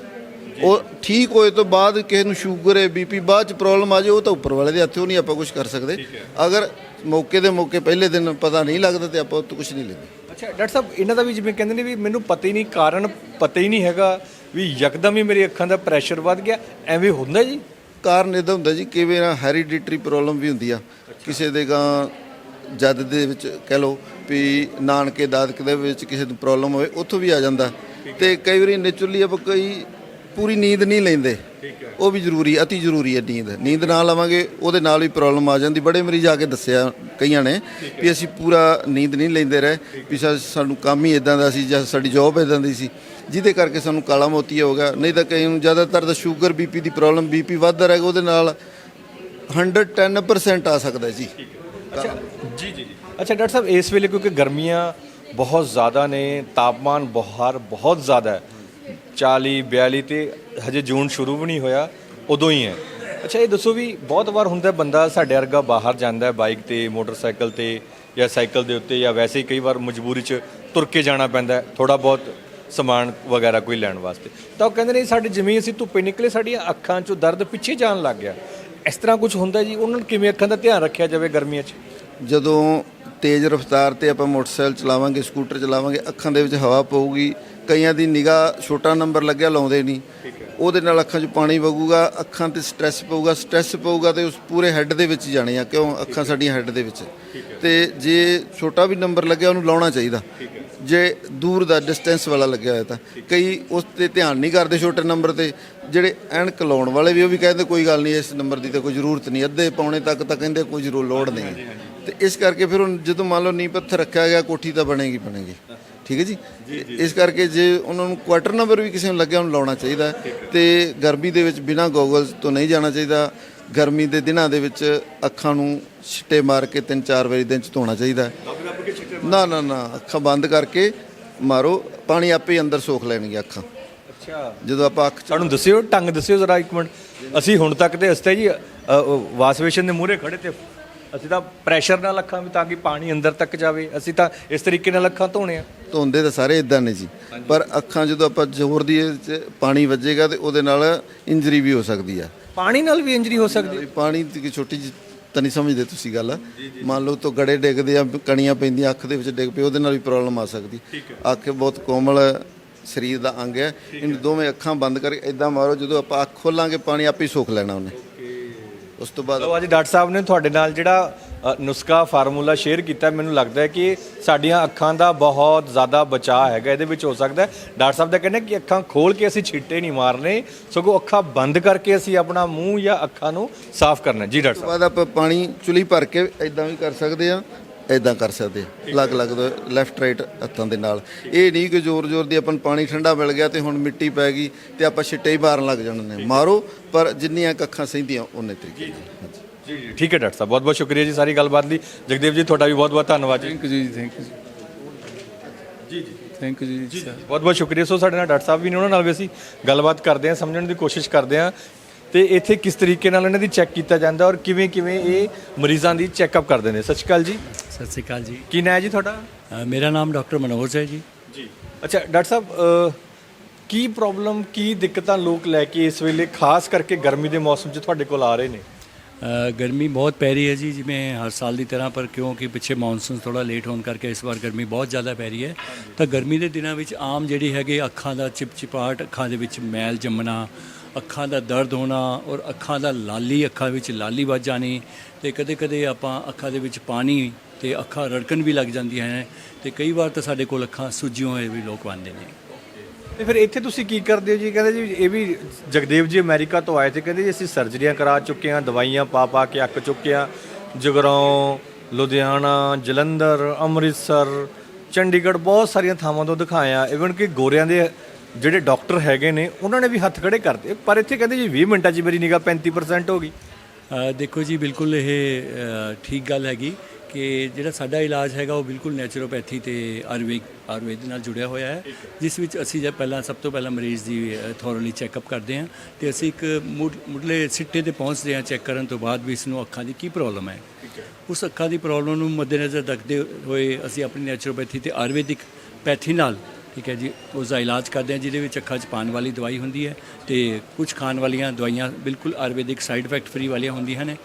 ਉਹ ਠੀਕ ਹੋਏ ਤੋਂ ਬਾਅਦ ਕਿਸੇ ਨੂੰ ਸ਼ੂਗਰ ਹੈ ਬੀਪੀ ਬਾਅਦ ਚ ਪ੍ਰੋਬਲਮ ਆ ਜਾਏ ਉਹ ਤਾਂ ਉੱਪਰ ਵਾਲੇ ਦੇ ਹੱਥੋਂ ਨਹੀਂ ਆਪਾਂ ਕੁਝ ਕਰ ਸਕਦੇ। ਅਗਰ ਮੌਕੇ ਦੇ ਮੌਕੇ ਪਹਿਲੇ ਦਿਨ ਪਤਾ ਨਹੀਂ ਲੱਗਦਾ ਤੇ ਆਪਾਂ ਉਹ ਤੋਂ ਕੁਝ ਨਹੀਂ ਲੈਂਦੇ। ਅੱਛਾ ਡਾਕਟਰ ਸਾਹਿਬ ਇਹਨਾਂ ਦਾ ਵੀ ਜਿਵੇਂ ਕਹਿੰਦੇ ਨੇ ਵੀ ਮੈਨੂੰ ਪਤਾ ਹੀ ਨਹੀਂ ਕਾਰਨ ਪਤਾ ਹੀ ਨਹੀਂ ਹੈਗਾ ਵੀ ਯਕਦਮ ਹੀ ਮੇਰੀ ਅੱਖਾਂ ਦਾ ਪ੍ਰੈਸ਼ਰ ਵੱਧ ਗਿਆ। ਐਵੇਂ ਹੁੰਦਾ ਜੀ? ਕਾਰਨ ਇਹਦਾ ਹੁੰਦਾ ਜੀ ਕਿਵੇਂ ਨਾ ਹੈਰੀਡਿਟਰੀ ਪ੍ਰੋਬਲਮ ਵੀ ਹੁੰਦੀ ਆ। ਕਿਸੇ ਦੇ ਗਾਂ ਜਦ ਦੇ ਵਿੱਚ ਕਹਿ ਲਓ ਵੀ ਨਾਨਕੇ ਦਾਦਕ ਦੇ ਵਿੱਚ ਕਿਸੇ ਨੂੰ ਪ੍ਰੋਬਲਮ ਹੋਵੇ ਉੱਥੋਂ ਵੀ ਆ ਜਾਂਦਾ। ਤੇ ਕਈ ਵਾਰੀ ਨੇਚਰਲੀ ਆਪਾਂ ਕੋਈ ਪੂਰੀ ਨੀਂਦ ਨਹੀਂ ਲੈਂਦੇ। ਉਹ ਵੀ ਜ਼ਰੂਰੀ ਅਤੀ ਜ਼ਰੂਰੀ ਹੈ ਨੀਂਦ। ਨੀਂਦ ਨਾ ਲਵਾਂਗੇ ਉਹਦੇ ਨਾਲ ਵੀ ਪ੍ਰੋਬਲਮ ਆ ਜਾਂਦੀ। ਬੜੇ ਮਰੀਜ਼ ਆ ਕੇ ਦੱਸਿਆ ਕਈਆਂ ਨੇ ਵੀ ਅਸੀਂ ਪੂਰਾ ਨੀਂਦ ਨਹੀਂ ਲੈਂਦੇ ਰਹੇ ਵੀ ਸਾਨੂੰ ਕੰਮ ਹੀ ਇਦਾਂ ਦਾ ਸੀ ਜਾਂ ਸਾਡੀ ਜੌਬ ਇਦਾਂ ਦੀ ਸੀ ਜਿਹਦੇ ਕਰਕੇ ਸਾਨੂੰ ਕਾਲਾ ਮੋਤੀਆ ਹੋ ਗਿਆ। ਨਹੀਂ ਤਾਂ ਕਈ ਨੂੰ ਜ਼ਿਆਦਾਤਰ ਤਾਂ ਸ਼ੂਗਰ ਬੀਪੀ ਦੀ ਪ੍ਰੋਬਲਮ ਬੀਪੀ ਵੱਧਦਾ ਰਹੇਗਾ ਉਹਦੇ ਨਾਲ 110% ਆ ਸਕਦਾ ਜੀ। ਅੱਛਾ ਜੀ ਜੀ ਜੀ। ਅੱਛਾ ਡਾਕਟਰ ਸਾਹਿਬ ਇਸ ਵੇਲੇ ਕਿਉਂਕਿ ਗਰਮੀਆਂ ਬਹੁਤ ਜ਼ਿਆਦਾ ਨੇ ਤਾਪਮਾਨ ਬਾਹਰ ਬਹੁਤ ਜ਼ਿਆਦਾ ਹੈ 40 42 ਤੇ ਹਜੇ ਜੂਨ ਸ਼ੁਰੂ ਵੀ ਨਹੀਂ ਹੋਇਆ, ਉਦੋਂ ਹੀ ਹੈ। ਅੱਛਾ, ਇਹ ਦੱਸੋ ਵੀ ਬਹੁਤ ਵਾਰ ਹੁੰਦਾ ਬੰਦਾ ਸਾਡੇ ਵਰਗਾ ਬਾਹਰ ਜਾਂਦਾ ਹੈ ਬਾਈਕ ਤੇ, ਮੋਟਰਸਾਈਕਲ ਤੇ ਜਾਂ ਸਾਈਕਲ ਦੇ ਉੱਤੇ ਜਾਂ ਵੈਸੇ ਹੀ ਕਈ ਵਾਰ ਮਜਬੂਰੀ 'ਚ ਤੁਰ ਕੇ ਜਾਣਾ ਪੈਂਦਾ ਥੋੜਾ ਬਹੁਤ ਸਮਾਨ ਵਗੈਰਾ ਕੋਈ ਲੈਣ ਵਾਸਤੇ। ਤਾਂ ਉਹ ਕਹਿੰਦੇ ਨੇ ਸਾਡੀ ਜ਼ਮੀਨ ਅਸੀਂ ਧੁੱਪੇ ਨਿਕਲੇ, ਸਾਡੀਆਂ ਅੱਖਾਂ 'ਚੋਂ ਦਰਦ ਪਿੱਛੇ ਜਾਣ ਲੱਗ ਗਿਆ। ਇਸ ਤਰ੍ਹਾਂ ਕੁਝ ਹੁੰਦਾ ਜੀ? ਉਹਨਾਂ ਨੂੰ ਕਿਵੇਂ ਅੱਖਾਂ ਦਾ ਧਿਆਨ ਰੱਖਿਆ ਜਾਵੇ ਗਰਮੀਆਂ 'ਚ? ਜਦੋਂ ਤੇਜ਼ ਰਫ਼ਤਾਰ ਤੇ ਆਪਾਂ ਮੋਟਰਸਾਈਕਲ ਚਲਾਵਾਂਗੇ, ਸਕੂਟਰ ਚਲਾਵਾਂਗੇ, ਅੱਖਾਂ ਦੇ ਵਿੱਚ ਹਵਾ ਪਊਗੀ ਕਈਆਂ ਦੀ ਨਿਗਾਹ ਛੋਟਾ ਨੰਬਰ ਲੱਗਿਆ ਲਾਉਂਦੇ ਨਹੀਂ। ਉਹਦੇ ਨਾਲ ਅੱਖਾਂ 'ਚ ਪਾਣੀ ਵਗੂਗਾ ਅੱਖਾਂ ਤੇ ਸਟ੍ਰੈਸ ਪਊਗਾ। ਸਟ੍ਰੈਸ ਪਊਗਾ ਤੇ ਉਸ ਪੂਰੇ ਹੈੱਡ ਦੇ ਵਿੱਚ ਜਾਣੇ ਆ ਕਿਉਂ? ਅੱਖਾਂ ਸਾਡੀਆਂ ਹੈੱਡ ਦੇ ਵਿੱਚ। ਤੇ ਜੇ ਛੋਟਾ ਵੀ ਨੰਬਰ ਲੱਗਿਆ ਉਹਨੂੰ ਲਾਉਣਾ ਚਾਹੀਦਾ। ਜੇ ਦੂਰ ਦਾ ਡਿਸਟੈਂਸ ਵਾਲਾ ਲੱਗਿਆ ਹੋਇਆ ਤਾਂ। ਕਈ ਉਸ ਤੇ ਧਿਆਨ ਨਹੀਂ ਕਰਦੇ ਛੋਟੇ ਨੰਬਰ ਤੇ। ਜਿਹੜੇ ਐਨਕ ਲਾਉਣ ਵਾਲੇ ਵੀ ਉਹ ਵੀ ਕਹਿੰਦੇ ਕੋਈ ਗੱਲ ਨਹੀਂ ਇਸ ਨੰਬਰ ਦੀ ਤਾਂ ਕੋਈ ਜ਼ਰੂਰਤ ਨਹੀਂ। ਅੱਧੇ ਪੌਣੇ ਤੱਕ ਤਾਂ ਕਹਿੰਦੇ ਕੋਈ ਜ਼ਰੂਰ ਲੋੜ ਨਹੀਂ। ਤੇ ਇਸ ਕਰਕੇ ਫਿਰ ਜਦੋਂ ਮੰਨ ਲਓ ਨੀਂਹ ਪੱਥਰ ਰੱਖਿਆ ਗਿਆ ਕੋਠੀ ਤਾਂ ਬਣੇਗੀ ਬਣੇਗੀ। ਠੀਕ ਹੈ ਜੀ? ਇਸ ਕਰਕੇ ਜੇ ਉਹਨਾਂ ਨੂੰ ਕੁਆਟਰ ਨੰਬਰ ਵੀ ਕਿਸੇ ਨੂੰ ਲੱਗਿਆ ਉਹਨੂੰ ਲਾਉਣਾ ਚਾਹੀਦਾ ਤੇ ਗਰਮੀ ਦੇ ਵਿੱਚ ਬਿਨਾਂ ਗੋਗਲਸ ਤੋਂ ਨਹੀਂ ਜਾਣਾ ਚਾਹੀਦਾ। ਗਰਮੀ ਦੇ ਦਿਨਾਂ ਦੇ ਵਿੱਚ ਅੱਖਾਂ ਨੂੰ ਛਿੱਟੇ ਮਾਰ ਕੇ ਤਿੰਨ ਚਾਰ ਵਾਰੀ ਦਿਨ ਚ ਧੋਣਾ ਚਾਹੀਦਾ ਨਾ ਨਾ ਨਾ ਅੱਖਾਂ ਬੰਦ ਕਰਕੇ ਮਾਰੋ। ਪਾਣੀ ਆਪੇ ਅੰਦਰ ਸੋਖ ਲੈਣਗੇ ਅੱਖਾਂ। ਅੱਛਾ। ਜਦੋਂ ਆਪਾਂ ਅੱਖ ਸਾਨੂੰ ਦੱਸਿਓ ਢੰਗ ਦੱਸਿਓ ਜ਼ਰਾ ਇੱਕ ਮਿੰਟ। ਅਸੀਂ ਹੁਣ ਤੱਕ ਤੇ ਅਸਤੇ ਜੀ ਵਾਸ਼ਵੇਸ਼ਨ ਦੇ ਮੂਹਰੇ ਖੜੇ ਤੇ ਅਸੀਂ ਤਾਂ ਪ੍ਰੈਸ਼ਰ ਨਾਲ ਅੱਖਾਂ ਵੀ ਤਾਂ ਕਿ ਪਾਣੀ ਅੰਦਰ ਤੱਕ ਜਾਵੇ। ਅਸੀਂ ਤਾਂ ਇਸ ਤਰੀਕੇ ਨਾਲ ਅੱਖਾਂ ਧੋਣੇ ਆ। ਧੋਂਦੇ ਤਾਂ ਸਾਰੇ ਇਦਾਂ ਨੇ ਜੀ। ਪਰ ਅੱਖਾਂ ਜਦੋਂ ਆਪਾਂ ਜ਼ੋਰ ਦੀ ਇਹ 'ਚ ਪਾਣੀ ਵੱਜੇਗਾ ਤੇ ਉਹਦੇ ਨਾਲ ਇੰਜਰੀ ਵੀ ਹੋ ਸਕਦੀ ਆ। ਪਾਣੀ ਨਾਲ ਵੀ ਇੰਜਰੀ ਹੋ ਸਕਦੀ ਵੀ ਪਾਣੀ ਦੀ ਕੋਈ ਛੋਟੀ ਜਿਹੀ ਤਾਂ ਨਹੀਂ ਸਮਝਦੇ ਤੁਸੀਂ ਗੱਲ। ਮੰਨ ਲਓ ਤੋਂ ਗੜੇ ਡਿੱਗਦੇ ਆ ਕਣੀਆਂ ਪੈਂਦੀਆਂ ਅੱਖ ਦੇ ਵਿੱਚ ਡਿੱਗ ਪਈ ਉਹਦੇ ਨਾਲ ਵੀ ਪ੍ਰੋਬਲਮ ਆ ਸਕਦੀ। ਅੱਖ ਬਹੁਤ ਕੋਮਲ ਸਰੀਰ ਦਾ ਅੰਗ ਹੈ। ਇਹਨੂੰ ਦੋਵੇਂ ਅੱਖਾਂ ਬੰਦ ਕਰਕੇ ਇਦਾਂ ਮਾਰੋ ਜਦੋਂ ਆਪਾਂ ਅੱਖ ਖੋਲਾਂਗੇ ਪਾਣੀ ਆਪੇ ਹੀ ਸੋਖ ਲੈਣਾ ਉਹਨੇ। ਉਸ ਤੋਂ ਬਾਅਦ ਲਓ ਅੱਜ ਡਾਕਟਰ ਸਾਹਿਬ ਨੇ ਤੁਹਾਡੇ ਨਾਲ ਜਿਹੜਾ ਅ, ਨੁਸਖਾ ਫਾਰਮੂਲਾ ਸ਼ੇਅਰ ਕੀਤਾ ਮੈਨੂੰ ਲੱਗਦਾ ਹੈ ਕਿ ਸਾਡੀਆਂ ਅੱਖਾਂ ਦਾ ਬਹੁਤ ਜ਼ਿਆਦਾ ਬਚਾਅ ਹੈਗਾ ਇਹਦੇ ਵਿੱਚ ਹੋ ਸਕਦਾ ਹੈ। ਡਾਕਟਰ ਸਾਹਿਬ ਦਾ ਕਹਿੰਦੇ ਕਿ ਅੱਖਾਂ ਖੋਲ ਕੇ ਅਸੀਂ ਛਿੱਟੇ ਨਹੀਂ ਮਾਰਨੇ ਸਗੋਂ ਅੱਖਾਂ ਬੰਦ ਕਰਕੇ ਅਸੀਂ ਆਪਣਾ ਮੂੰਹ ਜਾਂ ਅੱਖਾਂ ਨੂੰ ਸਾਫ਼ ਕਰਨਾ ਜੀ ਡਾਕਟਰ ਤੋਂ ਬਾਅਦ ਆਪਾਂ ਪਾਣੀ ਚੁਲੀ ਭਰ ਕੇ ਇਦਾਂ ਵੀ ਕਰ ਸਕਦੇ ਆ ਇਦਾਂ ਕਰ ਸਕਦੇ ਆ। ਅਲੱਗ ਅਲੱਗ ਲੈਫਟ ਰਾਈਟ ਹੱਥਾਂ ਦੇ ਨਾਲ। ਇਹ ਨਹੀਂ ਕਿ ਜ਼ੋਰ ਜ਼ੋਰ ਦੀ ਆਪਾਂ ਨੂੰ ਪਾਣੀ ਠੰਡਾ ਮਿਲ ਗਿਆ ਤੇ ਹੁਣ ਮਿੱਟੀ ਪੈ ਗਈ ਤੇ ਆਪਾਂ ਛਿੱਟੇ ਹੀ ਮਾਰਨ ਲੱਗ ਜਾਣੇ ਨੇ। ਮਾਰੋ ਪਰ ਜਿੰਨੀਆਂ ਕੁ ਅੱਖਾਂ ਸਹਿੰਦੀਆਂ ਉਹਨੇ ਤਰੀਕੇ ਨਾਲ। ਹਾਂਜੀ ਜੀ ਜੀ ਠੀਕ ਹੈ ਡਾਕਟਰ ਸਾਹਿਬ ਬਹੁਤ ਬਹੁਤ ਸ਼ੁਕਰੀਆ ਜੀ ਸਾਰੀ ਗੱਲਬਾਤ ਲਈ। ਜਗਦੇਵ ਜੀ ਤੁਹਾਡਾ ਵੀ ਬਹੁਤ ਬਹੁਤ ਧੰਨਵਾਦ ਜੀ। ਥੈਂਕ ਯੂ ਜੀ ਥੈਂਕ ਯੂ ਜੀ। ਜੀ ਥੈਂਕ ਯੂ ਜੀ ਬਹੁਤ ਬਹੁਤ ਸ਼ੁਕਰੀਆ। ਸੋ ਸਾਡੇ ਨਾਲ ਡਾਕਟਰ ਸਾਹਿਬ ਵੀ ਨੇ ਉਹਨਾਂ ਨਾਲ ਵੀ ਅਸੀਂ ਗੱਲਬਾਤ ਕਰਦੇ ਹਾਂ ਸਮਝਣ ਦੀ ਕੋਸ਼ਿਸ਼ ਕਰਦੇ ਹਾਂ ਤੇ ਇੱਥੇ ਕਿਸ ਤਰੀਕੇ ਨਾਲ ਇਹਨਾਂ ਦੀ ਚੈੱਕ ਕੀਤਾ ਜਾਂਦਾ ਔਰ ਕਿਵੇਂ ਕਿਵੇਂ ਇਹ ਮਰੀਜ਼ਾਂ ਦੀ ਚੈੱਕਅਪ ਕਰਦੇ ਨੇ? ਸਤਿ ਸ਼੍ਰੀ ਅਕਾਲ ਜੀ। ਸਤਿ ਸ਼੍ਰੀ ਅਕਾਲ ਜੀ। ਕੀ ਨਾਂ ਹੈ ਜੀ ਤੁਹਾਡਾ? ਅ, ਮੇਰਾ ਨਾਮ ਡਾਕਟਰ ਮਨੋਜ ਹੈ ਜੀ। ਜੀ। ਅੱਛਾ ਡਾਕਟਰ ਸਾਹਿਬ ਅ, ਕੀ ਪ੍ਰੋਬਲਮ ਕੀ ਦਿੱਕਤਾਂ ਲੋਕ ਲੈ ਕੇ ਇਸ ਵੇਲੇ ਖਾਸ ਕਰਕੇ ਗਰਮੀ ਦੇ ਮੌਸਮ 'ਚ ਤੁਹਾਡੇ ਕੋਲ ਆ ਰਹੇ ਨੇ? ਅ, ਗਰਮੀ ਬਹੁਤ ਪੈ ਰਹੀ ਹੈ ਜੀ ਜਿਵੇਂ ਹਰ ਸਾਲ ਦੀ ਤਰ੍ਹਾਂ ਪਰ ਕਿਉਂਕਿ ਪਿੱਛੇ ਮੌਨਸੂਨ ਥੋੜਾ ਲੇਟ ਹੋਣ ਕਰਕੇ ਇਸ ਵਾਰ ਗਰਮੀ ਬਹੁਤ ਜ਼ਿਆਦਾ ਪੈ ਰਹੀ ਹੈ। ਤਾਂ ਗਰਮੀ ਦੇ ਦਿਨਾਂ ਵਿੱਚ ਆਮ ਜਿਹੜੀ ਹੈਗੇ ਅੱਖਾਂ ਦਾ ਚਿਪਚਿਪਾਹਟ ਅੱਖਾਂ ਦੇ ਵਿੱਚ ਮੈਲ ਜੰਮਣਾ ਅੱਖਾਂ ਦਾ ਦਰਦ ਹੋਣਾ ਔਰ ਅੱਖਾਂ ਦਾ ਲਾਲੀ, ਅੱਖਾਂ ਵਿੱਚ ਲਾਲੀ ਵੱਜ ਜਾਣੀ ਤੇ ਕਦੇ-ਕਦੇ ਆਪਾਂ ਅੱਖਾਂ ਦੇ ਵਿੱਚ ਪਾਣੀ ਤੇ ਅੱਖਾਂ ਰੜਕਣ ਵੀ ਲੱਗ ਜਾਂਦੀਆਂ ਨੇ ਤੇ ਕਈ ਵਾਰ ਤਾਂ ਸਾਡੇ ਕੋਲ ਅੱਖਾਂ ਸੁੱਜੀਆਂ ਹੋਏ ਵੀ ਲੋਕ ਆਉਂਦੇ ਨੇ। ਤੇ ਫਿਰ ਇੱਥੇ ਤੁਸੀਂ ਕੀ ਕਰਦੇ ਹੋ ਜੀ? ਕਹਿੰਦੇ ਜੀ, ਇਹ ਵੀ ਜਗਦੇਵ ਜੀ ਅਮਰੀਕਾ ਤੋਂ ਆਏ ਤੇ ਕਹਿੰਦੇ ਜੀ ਅਸੀਂ ਸਰਜਰੀਆਂ ਕਰਾ ਚੁੱਕੇ ਹਾਂ, ਦਵਾਈਆਂ ਪਾ ਪਾ ਕੇ ਅੱਕ ਚੁੱਕੇ ਹਾਂ। ਜਗਰਾਉਂ, ਲੁਧਿਆਣਾ, ਜਲੰਧਰ, ਅੰਮ੍ਰਿਤਸਰ, ਚੰਡੀਗੜ੍ਹ ਬਹੁਤ ਸਾਰੀਆਂ ਥਾਵਾਂ ਤੋਂ ਦਿਖਾਇਆ ਇਵਨ ਕਿ ਗੋਰਿਆਂ ਦੇ ਜਿਹੜੇ ਡਾਕਟਰ ਹੈਗੇ ਨੇ ਉਹਨਾਂ ਨੇ ਵੀ ਹੱਥ ਖੜੇ ਕਰਤੇ ਪਰ ਇੱਥੇ ਕਹਿੰਦੇ ਜੀ 20 ਮਿੰਟਾਂ 'ਚ ਮੇਰੀ ਨਿਗਾਹ 35% ਹੋ ਗਈ। ਦੇਖੋ ਜੀ ਬਿਲਕੁਲ ਇਹ ਠੀਕ ਗੱਲ ਹੈਗੀ ਕਿ ਜਿਹੜਾ ਸਾਡਾ ਇਲਾਜ ਹੈਗਾ ਉਹ ਬਿਲਕੁਲ ਨੈਚੁਰੋਪੈਥੀ ਤੇ ਆਯੁਰਵੇਦ ਆਯੁਰਵੇਦ ਨਾਲ ਜੁੜਿਆ ਹੋਇਆ ਹੈ। ਜਿਸ ਵਿੱਚ ਅਸੀਂ ਜਦ ਪਹਿਲਾਂ ਸਭ ਤੋਂ ਪਹਿਲਾਂ ਮਰੀਜ਼ ਦੀ ਥੋਰਲੀ ਚੈੱਕਅਪ ਕਰਦੇ ਹਾਂ ਤੇ ਅਸੀਂ ਇੱਕ ਮੁੱਢ- ਮੁੱਢਲੇ ਸਿੱਟੇ ਤੇ ਪਹੁੰਚਦੇ ਹਾਂ ਚੈੱਕ ਕਰਨ ਤੋਂ ਬਾਅਦ ਵੀ ਇਸ ਨੂੰ ਅੱਖਾਂ ਦੀ ਕੀ ਪ੍ਰੋਬਲਮ ਹੈ। ਉਸ ਅੱਖਾਂ ਦੀ ਪ੍ਰੋਬਲਮ ਨੂੰ ਮੱਦੇਨਜ਼ਰ ਰੱਖਦੇ ਹੋਏ ਅਸੀਂ ਆਪਣੀ ਨੈਚੁਰੋਪੈਥੀ ਤੇ ਆਯੁਰਵੈਦਿਕ ਪੈਥੀ ਨਾਲ ਠੀਕ ਹੈ ਜੀ ਉਸ ਦਾ ਇਲਾਜ ਕਰਦੇ ਹਾਂ ਜਿਹਦੇ ਵਿੱਚ ਅੱਖਾਂ 'ਚ ਪਾਉਣ ਵਾਲੀ ਦਵਾਈ ਹੁੰਦੀ ਹੈ ਤੇ ਕੁਝ ਖਾਣ ਵਾਲੀਆਂ ਦਵਾਈਆਂ ਬਿਲਕੁਲ ਆਯੁਰਵੈਦਿਕ ਸਾਈਡ ਇਫੈਕਟ ਫ੍ਰੀ ਵਾਲੀਆਂ ਹੁੰਦੀਆਂ ਨੇ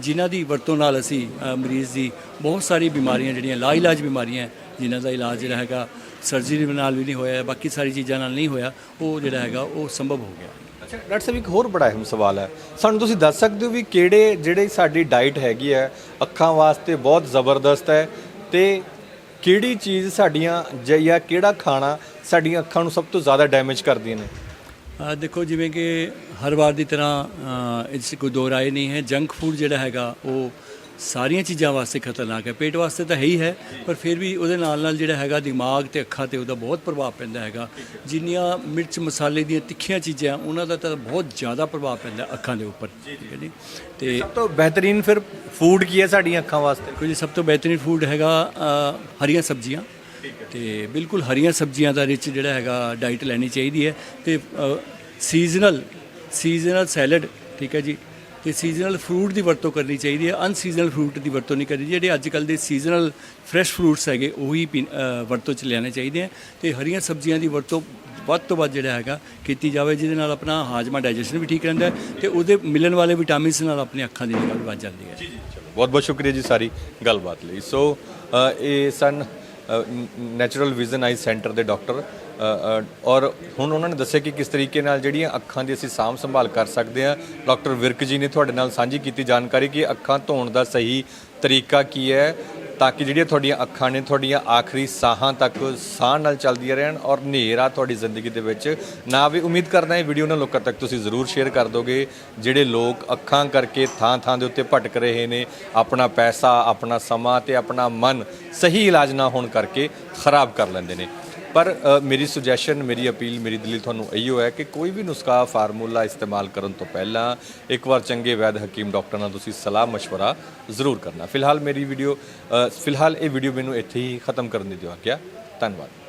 ਜਿਨ੍ਹਾਂ ਦੀ ਵਰਤੋਂ ਨਾਲ ਅਸੀਂ ਅ, ਮਰੀਜ਼ ਦੀ ਬਹੁਤ ਸਾਰੀ ਬਿਮਾਰੀਆਂ ਜਿਹੜੀਆਂ ਲਾਇਲਾਜ ਬਿਮਾਰੀਆਂ ਜਿਨ੍ਹਾਂ ਦਾ ਇਲਾਜ ਜਿਹੜਾ ਹੈਗਾ ਸਰਜਰੀ ਨਾਲ ਵੀ ਨਹੀਂ ਹੋਇਆ ਬਾਕੀ ਸਾਰੀ ਚੀਜ਼ਾਂ ਨਾਲ ਨਹੀਂ ਹੋਇਆ ਉਹ ਜਿਹੜਾ ਹੈਗਾ ਉਹ ਸੰਭਵ ਹੋ ਗਿਆ। ਅੱਛਾ ਅੱਛਾ ਡਾਕਟਰ ਸਾਹਿਬ ਇੱਕ ਹੋਰ ਬੜਾ ਅਹਿਮ ਸਵਾਲ ਹੈ। ਸਾਨੂੰ ਤੁਸੀਂ ਦੱਸ ਸਕਦੇ ਹੋ ਵੀ ਕਿਹੜੇ ਜਿਹੜੇ ਸਾਡੀ ਡਾਈਟ ਹੈਗੀ ਹੈ ਅੱਖਾਂ ਵਾਸਤੇ ਬਹੁਤ ਜ਼ਬਰਦਸਤ ਹੈ ਤੇ ਕਿਹੜੀ ਚੀਜ਼ ਸਾਡੀਆਂ ਜ- ਜਾਂ ਕਿਹੜਾ ਖਾਣਾ ਸਾਡੀਆਂ ਅੱਖਾਂ ਨੂੰ ਸਭ ਤੋਂ ਜ਼ਿਆਦਾ ਡੈਮੇਜ ਕਰਦੀਆਂ ਨੇ? ਆ ਦੇਖੋ ਜਿਵੇਂ ਕਿ ਹਰ ਵਾਰ ਦੀ ਤਰ੍ਹਾਂ ਅ, ਇਸ 'ਚ ਕੋਈ ਦੋ ਰਾਏ ਨਹੀਂ ਹੈ। ਜੰਕ ਫੂਡ ਜਿਹੜਾ ਹੈਗਾ ਉਹ ਸਾਰੀਆਂ ਚੀਜ਼ਾਂ ਵਾਸਤੇ ਖਤਰਨਾਕ ਹੈ ਪੇਟ ਵਾਸਤੇ ਤਾਂ ਹੈ ਹੀ ਹੈ ਪਰ ਫਿਰ ਵੀ ਉਹਦੇ ਨਾਲ ਨਾਲ ਜਿਹੜਾ ਹੈਗਾ ਦਿਮਾਗ ਤੇ ਅੱਖਾਂ ਤੇ ਉਹਦਾ ਬਹੁਤ ਪ੍ਰਭਾਵ ਪੈਂਦਾ ਹੈਗਾ। ਜਿੰਨੀਆਂ ਮਿਰਚ ਮਸਾਲੇ ਦੀਆਂ ਤਿੱਖੀਆਂ ਚੀਜ਼ਾਂ ਉਹਨਾਂ ਦਾ ਤਾਂ ਬਹੁਤ ਜ਼ਿਆਦਾ ਪ੍ਰਭਾਵ ਪੈਂਦਾ ਅੱਖਾਂ ਦੇ ਉੱਪਰ। ਠੀਕ ਹੈ ਜੀ? ਤੇ ਸਭ ਤੋਂ ਬਿਹਤਰੀਨ ਫਿਰ ਫੂਡ ਕੀ ਹੈ ਸਾਡੀਆਂ ਅੱਖਾਂ ਵਾਸਤੇ? ਜੀ ਸਭ ਤੋਂ ਬਿਹਤਰੀਨ ਫੂਡ ਹੈਗਾ ਹਰੀਆਂ ਸਬਜ਼ੀਆਂ। ਤੇ ਬਿਲਕੁਲ ਹਰੀਆਂ ਸਬਜ਼ੀਆਂ ਦਾ ਰਿਚ ਜਿਹੜਾ ਹੈਗਾ ਡਾਈਟ ਲੈਣੀ ਚਾਹੀਦੀ ਹੈ। ਤੇ ਸੀਜ਼ਨਲ ਸੀਜ਼ਨਲ ਸੈਲਡ ਠੀਕ ਹੈ ਜੀ? ਤੇ ਸੀਜ਼ਨਲ ਫਰੂਟ ਦੀ ਵਰਤੋਂ ਕਰਨੀ ਚਾਹੀਦੀ ਹੈ ਅਨਸੀਜ਼ਨਲ ਫਰੂਟ ਦੀ ਵਰਤੋਂ ਨਹੀਂ ਕਰਨੀ ਜਿਹੜੇ ਅੱਜ ਕੱਲ ਦੇ ਸੀਜ਼ਨਲ ਫਰੈਸ਼ ਫਰੂਟਸ ਹੈਗੇ, ਉਹੀ ਪੀ- ਵਰਤੋਂ ਚ ਲਿਆਣੇ ਚਾਹੀਦੇ ਆ। ਤੇ ਹਰੀਆਂ ਸਬਜ਼ੀਆਂ ਦੀ ਵਰਤੋਂ ਵੱਧ ਤੋਂ ਵੱਧ ਜਿਹੜਾ ਹੈਗਾ ਕੀਤੀ ਜਾਵੇ, ਜਿਹਦੇ ਨਾਲ ਆਪਣਾ ਹਾਜ਼ਮਾ ਡਾਈਜੈਸ਼ਨ ਵੀ ਠੀਕ ਰਹਿੰਦਾ ਹੈ ਤੇ ਉਹਦੇ ਮਿਲਣ ਵਾਲੇ ਵਿਟਾਮਿਨਸ ਨਾਲ ਆਪਣੀ ਅੱਖਾਂ ਦੀ ਨਿਗਾਹ ਵੀ ਵੱਧ ਜਾਂਦੀ ਹੈ। ਬਹੁਤ ਬਹੁਤ ਸ਼ੁਕਰੀਆ ਜੀ ਸਾਰੀ ਗੱਲਬਾਤ ਲਈ। ਸੋ ਇਹ ਸਨ ਨੈਚੁਰਲ ਵਿਜ਼ਨ ਆਈ ਸੈਂਟਰ ਦੇ ਡਾਕਟਰ ਔਰ ਹੁਣ ਉਹਨਾਂ ਨੇ ਦੱਸਿਆ ਕਿ ਕਿਸ ਤਰੀਕੇ ਨਾਲ ਜਿਹੜੀਆਂ ਅੱਖਾਂ ਦੀ ਅਸੀਂ ਸਾਂਭ ਸੰਭਾਲ ਕਰ ਸਕਦੇ ਹਾਂ, ਡਾਕਟਰ ਵਿਰਕ ਜੀ ਨੇ ਤੁਹਾਡੇ ਨਾਲ ਸਾਂਝੀ ਕੀਤੀ ਜਾਣਕਾਰੀ ਕਿ ਅੱਖਾਂ ਧੋਣ ਦਾ ਸਹੀ ਤਰੀਕਾ ਕੀ ਹੈ ਤਾਂ ਕਿ ਜਿਹੜੀਆਂ ਤੁਹਾਡੀਆਂ ਅੱਖਾਂ ਨੇ ਤੁਹਾਡੀਆਂ ਆਖਰੀ ਸਾਹਾਂ ਤੱਕ ਸਾਹ ਨਾਲ ਚੱਲਦੀਆਂ ਰਹਿਣ ਔਰ ਹਨੇਰਾ ਤੁਹਾਡੀ ਜ਼ਿੰਦਗੀ ਦੇ ਵਿੱਚ ਨਾ ਵੀ ਉਮੀਦ ਕਰਦਾ ਇਹ ਵੀਡੀਓ ਉਹਨਾਂ ਲੋਕਾਂ ਤੱਕ ਤੁਸੀਂ ਜ਼ਰੂਰ ਸ਼ੇਅਰ ਕਰ ਦੋਗੇ। ਜਿਹੜੇ ਲੋਕ ਅੱਖਾਂ ਕਰਕੇ ਥਾਂ ਥਾਂ ਦੇ ਉੱਤੇ ਭਟਕ ਰਹੇ ਨੇ, ਆਪਣਾ ਪੈਸਾ, ਆਪਣਾ ਸਮਾਂ ਤੇ ਆਪਣਾ ਮਨ ਸਹੀ ਇਲਾਜ ਨਾ ਹੋਣ ਕਰਕੇ ਖਰਾਬ ਕਰ ਲੈਂਦੇ ਨੇ। ਪਰ ਮੇਰੀ ਸੁਜੈਸ਼ਨ ਮੇਰੀ ਅਪੀਲ ਮੇਰੀ ਦਲੀਲ ਤੁਹਾਨੂੰ ਇਹੋ ਹੈ ਕਿ ਕੋਈ ਵੀ ਨੁਸਖਾ ਫਾਰਮੂਲਾ ਇਸਤੇਮਾਲ ਕਰਨ ਤੋਂ ਪਹਿਲਾਂ ਇੱਕ ਵਾਰ ਚੰਗੇ ਵੈਦ ਹਕੀਮ ਡਾਕਟਰ ਨਾਲ ਤੁਸੀਂ ਸਲਾਹ مشਵਰਾ ਜ਼ਰੂਰ ਕਰਨਾ। ਫਿਲਹਾਲ ਮੇਰੀ ਵੀਡੀਓ ਫਿਲਹਾਲ ਇਹ ਵੀਡੀਓ ਮੈਨੂੰ ਇੱਥੇ ਹੀ ਖਤਮ ਕਰਨ ਦੀ ਦਿਓ ਆ ਆਗਿਆ। ਧੰਨਵਾਦ।